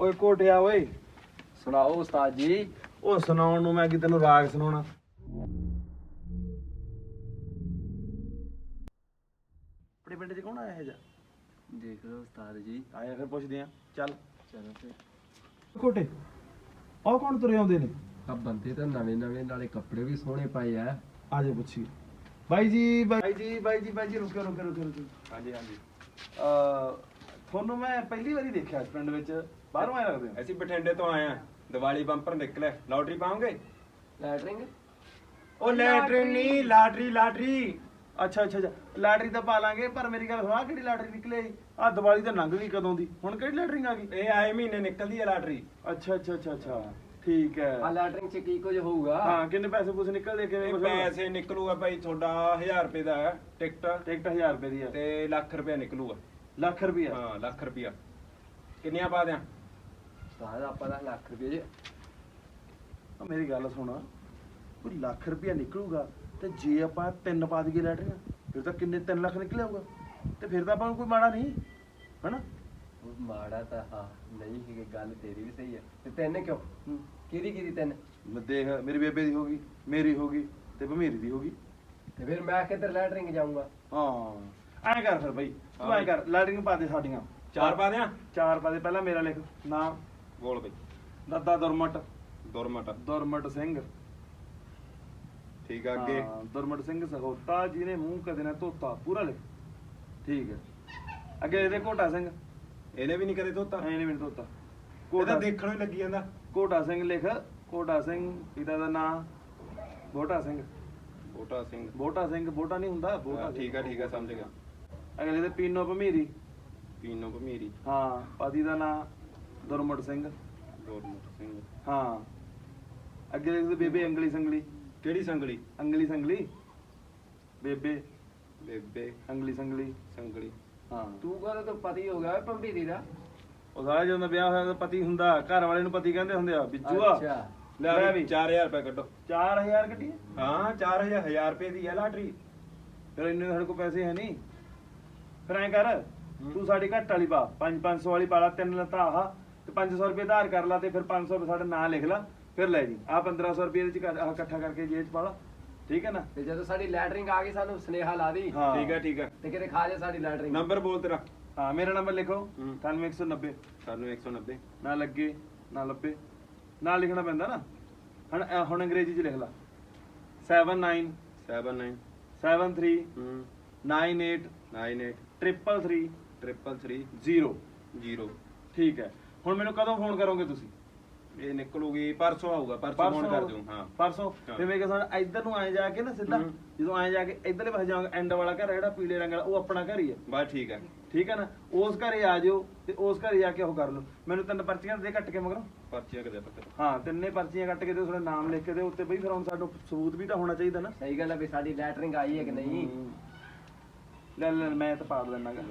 ਓਏ ਕੋਟਿਆ ਓਏ। ਸੁਣਾਓ ਉਸਤਾਦ ਜੀ? ਉਹ ਸੁਣਾਉਣ ਨੂੰ ਮੈਂ ਕਿ ਤੈਨੂੰ ਰਾਗ ਸੁਣਾਉਣਾ? ਆਪਣੇ ਪਿੰਡ 'ਚ ਕੌਣ ਆਇਆ ਹੈ ਜਾ ਦੇਖ ਲਓ ਉਸਤਾਦ ਜੀ। ਆਇਆ ਫਿਰ ਪੁੱਛਦੇ ਆ ਚੱਲ। ਚਲੋ ਫਿਰ। ਕੋਟੇ ਉਹ ਕੌਣ ਤੁਰੇ ਆਉਂਦੇ ਨੇ? ਆ ਬੰਦੇ ਤਾਂ ਨਵੇਂ ਨਵੇਂ ਨਾਲੇ ਕੱਪੜੇ ਵੀ ਸੋਹਣੇ ਪਾਏ ਆ। ਆ ਜਾ ਪੁੱਛੀ। ਬਾਈ ਜੀ ਬਾਈ ਜੀ ਬਾਈ ਜੀ ਬਾਈ ਜੀ ਰੁਕੋ ਰੁਕੋ ਰੁਕੋ ਰੁਕੋ। ਹਾਂਜੀ ਹਾਂਜੀ। ਅ ਤੁਹਾਨੂੰ ਮੈਂ ਪਹਿਲੀ ਵਾਰੀ ਦੇਖਿਆ ਇਸ ਪਿੰਡ ਵਿੱਚ। ਬਾਹਰੋਂ ਆਏ ਲੱਗਦੇ ਹੋ? ਅਸੀਂ ਬਠਿੰਡੇ ਤੋਂ ਆਏ ਆ ਦੀਵਾਲੀ ਬੰਪਰ ਨਿਕਲਿਆ ਲਾਟਰੀ ਪਾਉਂਗੇ ਲੈਟਰਿੰਗ? ਉਹ ਲੈਟਰੀ ਨਹੀਂ ਲਾਟਰੀ ਲਾਟਰੀ। ਅੱਛਾ ਅੱਛਾ ਅੱਛਾ। ਲਾਟਰੀ ਤਾਂ ਪਾ ਲਾਂਗੇ ਪਰ ਮੇਰੀ ਗੱਲ ਸੁਣਾ ਕਿਹੜੀ ਲਾਟਰੀ ਨਿਕਲੇ? ਆ ਦੀਵਾਲੀ ਤਾਂ ਲੰਘ ਗਈ ਕਦੋਂ ਦੀ? ਹੁਣ ਕਿਹੜੀ ਲਾਟਰੀ ਆ ਗਈ? ਇਹ ਆਏ ਮਹੀਨੇ ਨਿਕਲਦੀ ਹੈ ਲਾਟਰੀ। ਅੱਛਾ ਅੱਛਾ ਅੱਛਾ ਅੱਛਾ। ਠੀਕ ਹੈ। ਆ ਲੈਟਰਿੰਗ ਚ ਕੀ ਕੁਝ ਹੋਊਗਾ? ਹਾਂ ਕਿੰਨੇ ਪੈਸੇ ਪੂਸੇ ਨਿਕਲਦੇ ਕਿਵੇਂ ਇਹ ਕੁਛ? ਪੈਸੇ ਨਿਕਲੂਗਾ ਭਾਈ ਤੁਹਾਡਾ 1000 ਰੁਪਏ ਦਾ ਹੈ ਟਿਕਟ। ਟਿਕਟ 1000 ਰੁਪਏ ਦੀ ਹੈ ਤੇ ਲੱਖ ਰੁਪਏ ਨਿਕਲੂਗਾ। ਲੱਖ ਰੁਪਏ ਹਾਂ ਲੱਖ ਰੁਪਿਆ ਕਿੰਨੀਆਂ ਪਾ ਦਿਆਂ? ਉਸਤਾਦ ਆਪਾਂ ਦਾ ਲੱਖ ਰੁਪਏ ਜੀ। ਮੇਰੀ ਗੱਲ ਸੁਣ ਕੋਈ ਲੱਖ ਰੁਪਏ ਨਿਕਲੂਗਾ ਤੇ ਜੇ ਆਪਾਂ ਤਿੰਨ ਪਾ ਦਈਏ ਲੈਟਰੀਆਂ ਫਿਰ ਤਾਂ ਕਿੰਨੇ 3 ਲੱਖ ਨਿਕਲ ਆਊਗਾ। ਤੇ ਫਿਰ ਤਾਂ ਆਪਾਂ ਨੂੰ ਕੋਈ ਮਾੜਾ ਨਹੀਂ ਹਨਾ? ਉਹ ਮਾੜਾ ਤਾਂ ਹਾਂ ਨਹੀਂ ਕਿ ਗੱਲ ਤੇਰੀ ਵੀ ਸਹੀ ਹੈ। ਤੇ ਤੈਨੇ ਕਿਉਂ? ਹੂੰ। ਕਿਹਦੀ ਕਿਹਦੀ ਤੈਨ? ਮੈਂ ਦੇਖ ਮੇਰੀ ਬੇਬੇ ਦੀ ਹੋਗੀ ਮੇਰੀ ਹੋਗੀ ਤੇ ਭਮੀਰੀ ਦੀ ਹੋਗੀ ਤੇ ਫਿਰ ਮੈਂ ਕਿੱਧਰ ਲੈਟਰਿੰਗ ਜਾਊਂਗਾ। ਹਾਂ ਐਂ ਕਰ ਫਿਰ ਬਈ ਤੂੰ ਐਂ ਕਰ ਲੈਟਰਿੰਗ ਪਾ ਦੇ ਸਾਡੀਆਂ। ਚਾਰ ਪਾ ਦਿਆਂ? ਚਾਰ ਪਾ ਦੇ ਪਹਿਲਾਂ ਮੇਰਾ ਲਿਖ ਨਾਮ ਬੋਲ ਬਈ ਦੱਦਾ ਦੁਰਮਟ। ਦੁਰਮਟ। ਦੁਰਮਟ ਸਿੰਘ। ਠੀਕ ਆ ਅੱਗੇ। ਹਾਂ, ਦੁਰਮਟ ਸਿੰਘ ਸਹੋਤਾ ਜਿਹਨੇ ਮੂੰਹ ਕਦੇ ਨਾ ਧੋਤਾ ਪੂਰਾ ਲਿਖ। ਠੀਕ ਹੈ। ਅੱਗੇ ਇਹਦੇ ਕੋਟਾ ਸਿੰਘ। ਇਹਨੇ ਵੀ ਨਹੀਂ ਕਦੇ ਧੋਤਾ? ਐ ਨਹੀਂ ਮੈਨੂੰ ਧੋਤਾ। ਇਹ ਕੋਟਾ ਤਾਂ ਦੇਖਣੋਂ ਹੀ ਲੱਗੀ ਜਾਂਦਾ। ਕੋਟਾ ਸਿੰਘ ਲਿਖ। ਕੋਟਾ ਸਿੰਘ ਪਿਤਾ ਦਾ ਨਾਮ ਬੋਟਾ ਸਿੰਘ। ਬੋਟਾ ਸਿੰਘ। ਬੋਟਾ ਸਿੰਘ ਬੋਟਾ ਨਹੀਂ ਹੁੰਦਾ ਬੋਟਾ ਹਾਂ, ਠੀਕ ਆ ਠੀਕ ਆ ਸਮਝ ਗਿਆ। ਅਗਲੇ ਦੇ ਪੀਨੋ ਭਮੀਰੀ। ਪੀਨੋ ਭਮੀਰੀ। ਹਾਂ ਪਤੀ ਦਾ ਨਾਮ ਦੁਰਮਟ ਸਿੰਘ। ਦੁਰਮਟ ਸਿੰਘ। ਹਾਂ। ਅੱਗੇ ਦੇਖਦੇ ਬੇਬੇ ਅੰਗਲੀ ਸੰਗਲੀ। ਕਿਹੜੀ ਸੰਗਲੀ? ਅੰਗਲੀ ਸੰਗਲੀ। ਬੇਬੇ। ਬੇਬੇ। ਅੰਗਲੀ ਸੰਗਲੀ। ਸੰਗਲੀ। ਹਾਂ। ਤੂੰ ਕਹਦਾ ਤੂੰ ਪਤੀ ਹੋ ਗਿਆ ਪੰਭੀਰੀ ਦਾ ਉਹ ਸਾਰਾ ਜਦੋਂ ਵਿਆਹ ਹੋਇਆ ਤਾਂ ਪਤੀ ਹੁੰਦਾ ਘਰ ਵਾਲੇ ਨੂੰ ਪਤੀ ਕਹਿੰਦੇ ਹੁੰਦੇ ਆ ਬਿੱਜੂਆ ਅੱਛਾ। ਲੈ ਵੀ 4000 ਰੁਪਏ ਕੱਢੋ। 4000 ਕੱਢੀ? ਹਾਂ 4000 1000 ਰੁਪਏ ਦੀ ਹੈ ਲਾਟਰੀ। ਫਿਰ ਇੰਨੇ ਸਾਡੇ ਕੋਲ ਪੈਸੇ ਹੈ ਨਹੀਂ। ਫਿਰ ਐਂ ਕਰ ਤੂੰ ਸਾਡੀ ਘੱਟ ਵਾਲੀ ਪਾ 5 500 ਵਾਲੀ ਪਾ ਲਾ ਤਿੰਨ ਲੱਤਾਂ ਆਹ। ਤੇ 500 ਰੁਪਏ ਧਾਰ ਕਰ ਲਾ ਤੇ ਫਿਰ 500 ਰੁਪਏ ਸਾਡਾ ਨਾਂ ਲਿਖ ਲਾ ਫਿਰ ਲੈ ਜੀ। ਆ 1500 ਰੁਪਏ ਇਹਦੇ ਚ ਕਰ- ਆਹ ਇਕੱਠਾ ਕਰਕੇ ਜੇਬ ਚ ਪਾ ਲਾ। ਠੀਕ ਹੈ ਨਾ? ਤੇ ਜਦੋਂ ਸਾਡੀ ਲੈਟਰਿੰਗ ਆ ਗਈ ਸਾਨੂੰ ਸੁਨੇਹਾ ਲਾ ਦੀ। ਹਾਂ। ਠੀਕ ਹੈ ਠੀਕ ਹੈ। ਤੇ ਕਿਤੇ ਖਾ ਜਾ ਸਾਡੀ ਲੈਟਰਿੰਗ ਨੰਬਰ ਬੋਲ ਤੇਰਾ। ਹਾਂ ਮੇਰਾ ਨੰਬਰ ਲਿਖੋ। ਹੂੰ। 9190 ਸਾਨੂੰ 190 ਨਾ ਲੱਗੇ ਨਾ ਲੱਭੇ। ਨਾ ਲਿਖਣਾ ਪੈਂਦਾ ਨਾ। ਹੁਣ ਅਹ ਹੁਣ ਅੰਗਰੇਜ਼ੀ ਚ ਲਿਖ ਲਾ। 79 79 73 ਹੂੰ। 98 98 333 333 0 0 ਠੀਕ ਹੈ। ਹੁਣ ਮੈਨੂੰ ਕਦੋਂ ਫੋਨ ਕਰੋਗੇ ਤੁਸੀਂ? ਇਹ ਨਿਕਲੂਗੀ ਪਰਸੋਂ ਆਊਗਾ ਪਰਸੋਂ ਫੋਨ ਕਰ ਦੂੰ ਹਾਂ। ਪਰਸੋਂ? ਮੇਰੇ ਕੋਲ ਸੁਣ ਇੱਧਰ ਨੂੰ ਆਏ ਜਾ ਕੇ ਨਾ ਸਿੱਧਾ। ਜਦੋਂ ਆਏ ਜਾ ਕੇ ਇੱਧਰਲੇ ਪਾਸੇ ਜਾਵਾਂਗੇ ਐਂਡ ਵਾਲਾ ਘਰ ਜਿਹੜਾ ਪੀਲੇ ਰੰਗ ਵਾਲਾ ਉਹ ਆਪਣਾ ਘਰ ਹੀ ਹੈ ਬਸ ਠੀਕ ਹੈ ਠੀਕ ਹੈ ਨਾ? ਉਸ ਘਰੇ ਆ ਜਿਓ ਤੇ ਉਸ ਘਰੇ ਜਾ ਕੇ ਉਹ ਕਰ ਲਓ। ਮੈਨੂੰ ਤਿੰਨ ਪਰਚੀਆਂ ਦੇ ਕੱਟ ਕੇ ਮਗਰੋਂ। ਪਰਚੀਆਂ ਕਦੇ ਪੱਤਰ ਹਾਂ ਤਿੰਨੇ ਪਰਚੀਆਂ ਕੱਟ ਕੇ ਤੇ ਤੁਹਾਡਾ ਨਾਮ ਲਿਖ ਕੇ ਦੇ ਉੱਤੇ ਬਈ ਫਿਰ ਹੁਣ ਸਾਡਾ ਸਬੂਤ ਵੀ ਤਾਂ ਹੋਣਾ ਚਾਹੀਦਾ ਨਾ। ਸਹੀ ਗੱਲ ਹੈ ਵੀ ਸਾਡੀ ਲੈਟਰਿੰਗ ਆਈ ਹੈ ਕਿ ਨਹੀਂ? ਲੈ ਲੈ ਮੈਂ ਤਾਂ ਪਾੜ ਲੈਣਾਗਾ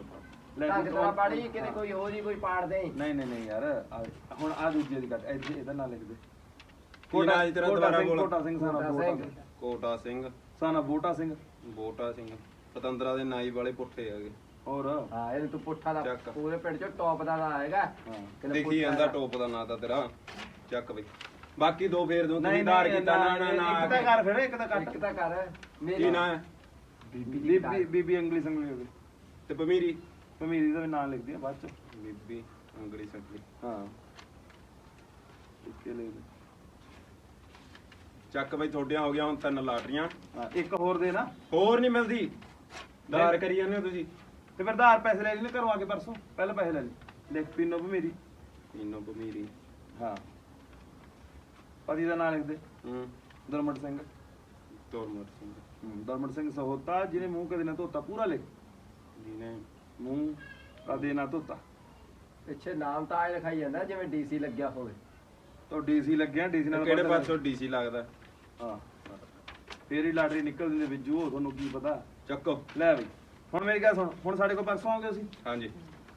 ਲੈ ਤੂੰ- ਤੇਰਾ ਪਾੜੀ ਕਿਤੇ ਕੋਈ ਹੋ ਜੀ ਕੋਈ ਪਾੜ ਦੇ ਨਹੀਂ ਨਹੀਂ ਨਹੀਂ ਯਾਰ ਆ- ਹੁਣ ਆ ਦੂਜੇ ਦੀ ਕੱਟ ਇੱਥੇ ਇਹਦਾ ਨਾਂ ਲਿਖ ਦੇ। ਕੀ ਨਾਂ ਜੀ ਤੇਰਾ ਕੋਟਾ ਦੁਬਾਰਾ ਸਿੰਘ, ਬੋਲ। ਕੋਟਾ ਸਿੰਘ ਸਾਨਾ ਕੋਟਾ ਬੋਟਾ ਸਿੰਘ। ਸਿੰਘ। ਕੋਟਾ ਸਿੰਘ। ਸਾਨਾ ਬੋਟਾ ਸਿੰਘ। ਬੋਟਾ ਸਿੰਘ। ਪਤੰਦਰਾ ਦੇ ਨਾਈ ਵਾਲੇ ਪੁੱਠੇ ਹੈਗੇ। ਹੋਰ? ਹਾਂ ਇਹ ਤੂੰ ਪੁੱਠਾ ਦਾ ਚੱਕ। ਪੂਰੇ ਪਿੰਡ ਚੋਂ ਟੌਪ ਦਾ ਨਾਂ ਆਏਗਾ ਹਾਂ। ਕਹਿੰਦੇ ਦੇਖੀ ਪੁੱਠਾ ਜਾਂਦਾ ਦਾ। ਟੋਪ ਦਾ ਨਾਂ ਤਾਂ ਤੇਰਾ। ਚੱਕ ਬਈ। ਬਾਕੀ ਦੋ ਫੇਰ ਦੋ ਨਹੀਂ ਤੁਸੀਂ ਧਾਰ ਨਹੀਂ ਕੀਤਾ ਨਾ ਨਾ ਨਾ ਇੱਕ ਤਾਂ ਕਰ ਫਿਰ ਇੱਕ ਤਾਂ ਇੱਕ ਕੱਟ ਤਾਂ ਕਰ। ਕੀ ਨਾਂ ਹੈ? ਬੀਬੀ ਬੀਬੀ ਇੰਗਲਿਸ਼ ਇੰਗਲਿਸ਼ ਤੇ ਪਮੀਰੀ ਭਮੀਰੀ ਦਾ ਵੀ ਨਾਂ ਲਿਖਦੀ ਆ ਬਾਅਦ ਚ। ਬੀਬੀ ਅੰਗੜੀ ਸੰਗਲੀ ਹਾਂ। ਇੱਥੇ ਲਿਖ ਦੇ ਚੱਕ ਬਈ ਤੁਹਾਡੀਆਂ ਹੋ ਗਿਆ ਹੁਣ ਤਿੰਨ ਲਾਟਰੀਆਂ। ਹਾਂ ਇੱਕ ਹੋਰ ਦੇ ਨਾ। ਹੋਰ ਨਹੀਂ ਮਿਲਦੀ। ਧਾਰ ਕਰੀ ਜਾਂਦੇ ਹੋ ਤੁਸੀਂ। ਤੇ ਫਿਰ ਆਧਾਰ ਪੈਸੇ ਲੈ ਲਈ ਨਾ ਘਰੋਂ ਆ ਕੇ ਪਰਸੋਂ। ਪਹਿਲਾਂ ਪੈਸੇ ਲੈ ਲਈ ਲਿਖ ਪੀਨੋ ਭਮੀਰੀ ਪੀਨੋ ਪਮੀਰੀ। ਹਾਂ। ਪਤੀ ਦਾ ਨਾਂ ਲਿਖ ਦੇ ਹੂੰ। ਦਰਮਟ ਸਿੰਘ। ਤੋਰਮਰ ਸਿੰਘ। ਦਰਮਟ ਸਿੰਘ ਸਹੋਤਾ ਜਿਹਨੇ ਮੂੰਹ ਕਦੇ ਨਾ ਧੋਤਾ ਪੂਰਾ ਲਿਖ। ਜਿਹਨੇ ਮੂੰਹ ਕਦੇ ਨਾ ਧੋਤਾ। ਪਿੱਛੇ ਨਾਮ ਤਾਂ ਆਏ ਲਿਖਾਈ ਜਾਂਦਾ ਜਿਵੇਂ ਡੀਸੀ ਲੱਗਿਆ ਹੋਵੇ। ਤੋ ਡੀਸੀ ਲੱਗਿਆ ਡੀਸੀ ਨਾਲ ਕਿਹੜੇ ਪਤਾ ਪਾਸੋਂ ਡੀਸੀ ਲੱਗਦਾ? ਹਾਂ ਫੇਰ ਹੀ ਲਾਟਰੀ ਨਿਕਲ ਦਿੰਦੇ ਵਿੱਚੋਂ ਉਹ ਤੁਹਾਨੂੰ ਕੀ ਪਤਾ? ਚੱਕੋ। ਲੈ ਬਈ ਹੁਣ ਮੇਰੀ ਗੱਲ ਸੁਣ ਹੁਣ ਸਾਡੇ ਕੋਲ ਪਰਸੋਂ ਆਉਂਗੇ ਤੁਸੀਂ ਹਾਂਜੀ।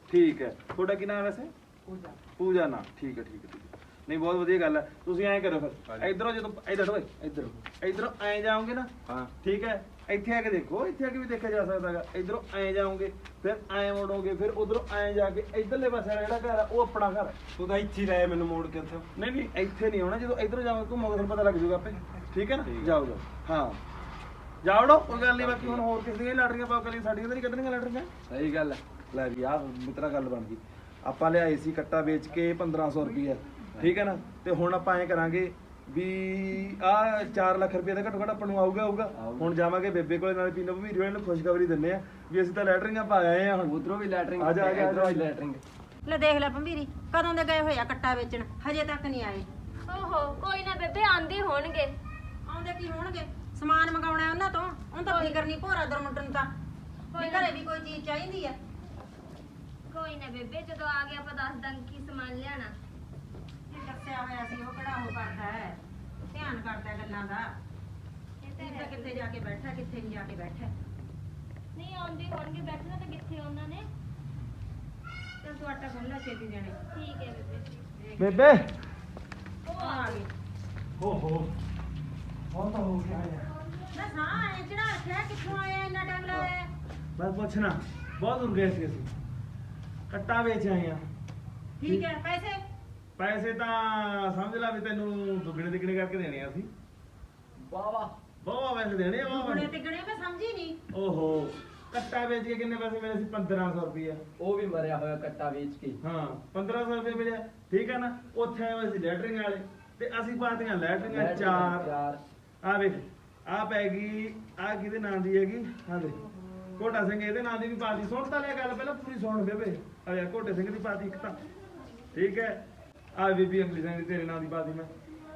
ਠੀਕ ਹੈ। ਤੁਹਾਡਾ ਕੀ ਨਾਮ ਵੈਸੇ? ਪੂਜਾ। ਪੂਜਾ ਨਾਮ ਠੀਕ ਹੈ ਠੀਕ ਹੈ ਠੀਕ ਹੈ। ਨਹੀਂ ਬਹੁਤ ਵਧੀਆ ਗੱਲ ਹੈ। ਤੁਸੀਂ ਐਂ ਕਰੋ ਫਿਰ। ਹਾਂਜੀ। ਇਧਰੋਂ ਜਦੋਂ ਇਧਰ ਓਏ ਇਧਰ। ਇਧਰੋਂ ਐਂ ਜਾਓਗੇ ਨਾ? ਹਾਂ। ਠੀਕ ਹੈ? ਇੱਥੇ ਆ ਕੇ ਦੇਖੋ ਇੱਥੇ ਆ ਕੇ ਵੀ ਦੇਖਿਆ ਜਾ ਸਕਦਾਗਾ ਇਧਰੋਂ ਐ ਜਾਓਗੇ ਫਿਰ ਐ ਮੋੜੋਗੇ ਫਿਰ ਉਧਰੋਂ ਐ ਜਾ ਕੇ ਇਧਰਲੇ ਪਾਸੇ ਵਾਲਾ ਜਿਹੜਾ ਘਰ ਆ ਉਹ ਆਪਣਾ ਘਰ ਹੈ ਤੂੰ ਤਾਂ ਇੱਥੇ ਹੀ ਲੈ ਮੈਨੂੰ ਮੋੜ ਕੇ ਉੱਥੇ। ਨਹੀਂ ਨਹੀਂ ਇੱਥੇ ਨਹੀਂ ਆਉਣਾ। ਜਦੋਂ ਇਧਰੋਂ ਜਾਓਗੇ ਘੁੰਮੋਗੇ ਤੁਹਾਨੂੰ ਪਤਾ ਲੱਗ ਜਾਊਗਾ ਆਪੇ। ਠੀਕ ਹੈ ਨਾ। ਜਾਓ ਜਾਓ। ਹਾਂ। ਜਾਵੜੋ ਕੋਈ ਗੱਲ ਨਹੀਂ ਬਾਕੀ ਹੁਣ ਹੋਰ ਕਿਸੇ ਦੀਆਂ ਲਾਟਰੀਆਂ ਪਾਓ ਕਲੀ ਸਾਡੀਆਂ ਤਾਂ ਨਹੀਂ ਕੱਢਣੀਆਂ ਲਾਟਰੀਆਂ। ਸਹੀ ਗੱਲ ਹੈ। ਲੈ ਵੀ ਆਹ ਮਿੱਤਰਾ ਗੱਲ ਬਣ ਗਈ। ਆਪਾਂ ਲਿਆਏ ਸੀ ਕੱਟਾ ਵੇਚ ਕੇ 1500 ਰੁਪਏ ਠੀਕ ਹੈ ਨਾ? ਤੇ ਹੁਣ ਆਪਾਂ ਐਂ ਕਰਾਂਗੇ ਵੀ ਆ 4 ਲੱਖ ਰੁਪਏ ਦਾ ਘੱਟੋ ਘੱਟ ਆਪਾਂ ਨੂੰ ਆਊਗਾ ਆਊਗਾ। ਹੁਣ ਜਾਵਾਂਗੇ ਬੇਬੇ ਕੋਲੇ ਨਾਲ ਪੀਨੋ ਭਮੀਰੀ ਵਾਲੇ ਨੂੰ ਖੁਸ਼ਖਬਰੀ ਦਿੰਨੇ ਆ ਵੀ ਅਸੀਂ ਤਾਂ ਲੈਟਰਿੰਗਾਂ ਪਾ ਆਏ ਆ ਹੁਣ। ਉਧਰੋਂ ਵੀ ਲੈਟਰਿੰਗ ਆ ਜਾ, ਆ ਜਾ, ਆ ਇੱਧਰੋਂ ਵੀ ਜਾ। ਲੈਟਰਿੰਗ। ਲੈ ਦੇਖ ਲੈ ਭੰਬੀਰੀ ਕਦੋਂ ਦੇ ਗਏ ਹੋਏ ਆ ਕੱਟਾ ਵੇਚਣ? ਹਜੇ ਤੱਕ ਨਹੀਂ ਆਏ। ਓਹੋ ਕੋਈ ਨਾ ਬੇਬੇ ਆਂਦੇ ਹੋਣਗੇ। ਆਉਂਦੇ ਕੀ ਹੋਣਗੇ? ਸਮਾਨ ਮੰਗਾਉਣਾ ਹੈ ਉਹਨਾਂ ਤੋਂ। ਉਹਨਾਂ ਤਾਂ ਫਿਕਰ ਨਹੀਂ ਭੋਰਾ ਦਰਮਟਨ ਨੂੰ ਤਾਂ ਵੀ ਘਰੇ ਵੀ ਕੋਈ ਚੀਜ਼ ਚਾਹੀਦੀ ਹੈ। ਕੋਈ ਨਾ ਬੇਬੇ ਜਦੋਂ ਆ ਗਿਆ ਆਪਾਂ ਦੱਸ ਦਾਂਗੇ ਕੀ ਸਮਾਨ ਲਿਆਣਾ ਦੱਸਿਆ ਹੋਇਆ ਸੀ ਉਹ ਕਿਹੜਾ ਉਹ ਕਰਦਾ ਹੈ? ਧਿਆਨ ਕਰਦਾ ਹੈ ਗੱਲਾਂ ਦਾ। ਇਹ ਤਾਂ ਕਿੱਥੇ ਹੈ। ਕਿੱਥੇ ਜਾ ਕੇ ਬੈਠਾ ਕਿੱਥੇ ਨਹੀਂ ਜਾ ਕੇ ਬੈਠਾ? ਨਹੀਂ ਆਉਂਦੇ ਹੋਣਗੇ ਬੈਠਣਾ ਤਾਂ ਕਿੱਥੇ ਉਹਨਾਂ ਨੇ? ਤੇ ਤੂੰ ਆਟਾ ਗੁੰਨ ਲੈ ਛੇਤੀ ਜਾਣੇ। ਠੀਕ ਹੈ ਬੇਬੇ। ਬੇਬੇ। ਉਹ ਆ ਗਏ ਹੋ ਹੋ। ਬਹੁਤ ਹੋ ਗਿਆ ਯਾਰ। ਨਾ ਸਾਂ ਇਹ ਰੱਖਿਆ ਕਿੱਥੋਂ ਆਇਆ ਇੰਨਾ ਟਾਈਮ ਲਾਇਆ? ਬਸ ਪੁੱਛਣਾ ਬਹੁਤ ਦੂਰ ਗਏ ਸੀ ਅਸੀਂ। ਕੱਟਾ ਵੇਚ ਆਏ ਆ। ਠੀਕ ਹੈ ਪੈਸੇ? ਪੈਸੇ ਤਾਂ ਸਮਝ ਲਾ ਵੀ ਤੈਨੂੰ ਦੁੱਗਣੇ ਤਿੱਗਣੇ ਕਰਕੇ ਦੇਣੇ ਆ ਅਸੀਂ। ਵਾਹ ਵਾਹ ਬਹੁਤ ਪੈਸੇ ਦੇਣੇ ਆ ਵਾਹ ਗੁਣੇ ਤੇ ਗਣੇ ਮੈਂ ਸਮਝੀ ਨਹੀਂ ਓਹੋ ਕੱਟਾ ਵੇਚ ਕੇ ਕਿੰਨੇ ਪੈਸੇ ਮਿਲੇ ਸੀ? 1500 ਰੁਪਏ ਉਹ ਵੀ ਮਰਿਆ ਹੋਇਆ ਕੱਟਾ ਵੇਚ ਕੇ। ਹਾਂ 1500 ਰੁਪਏ ਮਿਲਿਆ। ਠੀਕ ਹੈ ਨਾ? ਉੱਥੇ ਆਏ ਹੋਏ ਸੀ ਲੈਟਰਿੰਗ ਵਾਲੇ। ਤੇ ਅਸੀਂ ਪਾਤੀਆਂ ਲੈਟਰਿੰਗਾਂ ਚਾਰ। ਆ ਵੇਖ ਆ ਪੈ ਗਈ ਆ ਕਿਹਦੇ ਨਾਂ ਦੀ ਹੈਗੀ? ਆ ਦੇ ਕੋਟਾ ਸਿੰਘ ਇਹਦੇ ਨਾਂ ਦੀ ਵੀ ਪਾਤੀ। ਸੁਣ ਤਾਂ ਲਿਆ ਗੱਲ ਪਹਿਲਾਂ ਪੂਰੀ ਸੁਣ ਬੇਬੇ। ਆ ਯਾਰ ਕੋਟੇ ਸਿੰਘ ਦੀ ਪਾਤੀ ਇੱਕ ਤਾਂ। ਠੀਕ ਹੈ? ਆ ਬੀਬੀ ਸਿੰਘ ਦੀ ਤੇਰੇ ਨਾਂ ਦੀ ਪਾਤੀ ਮੈਂ।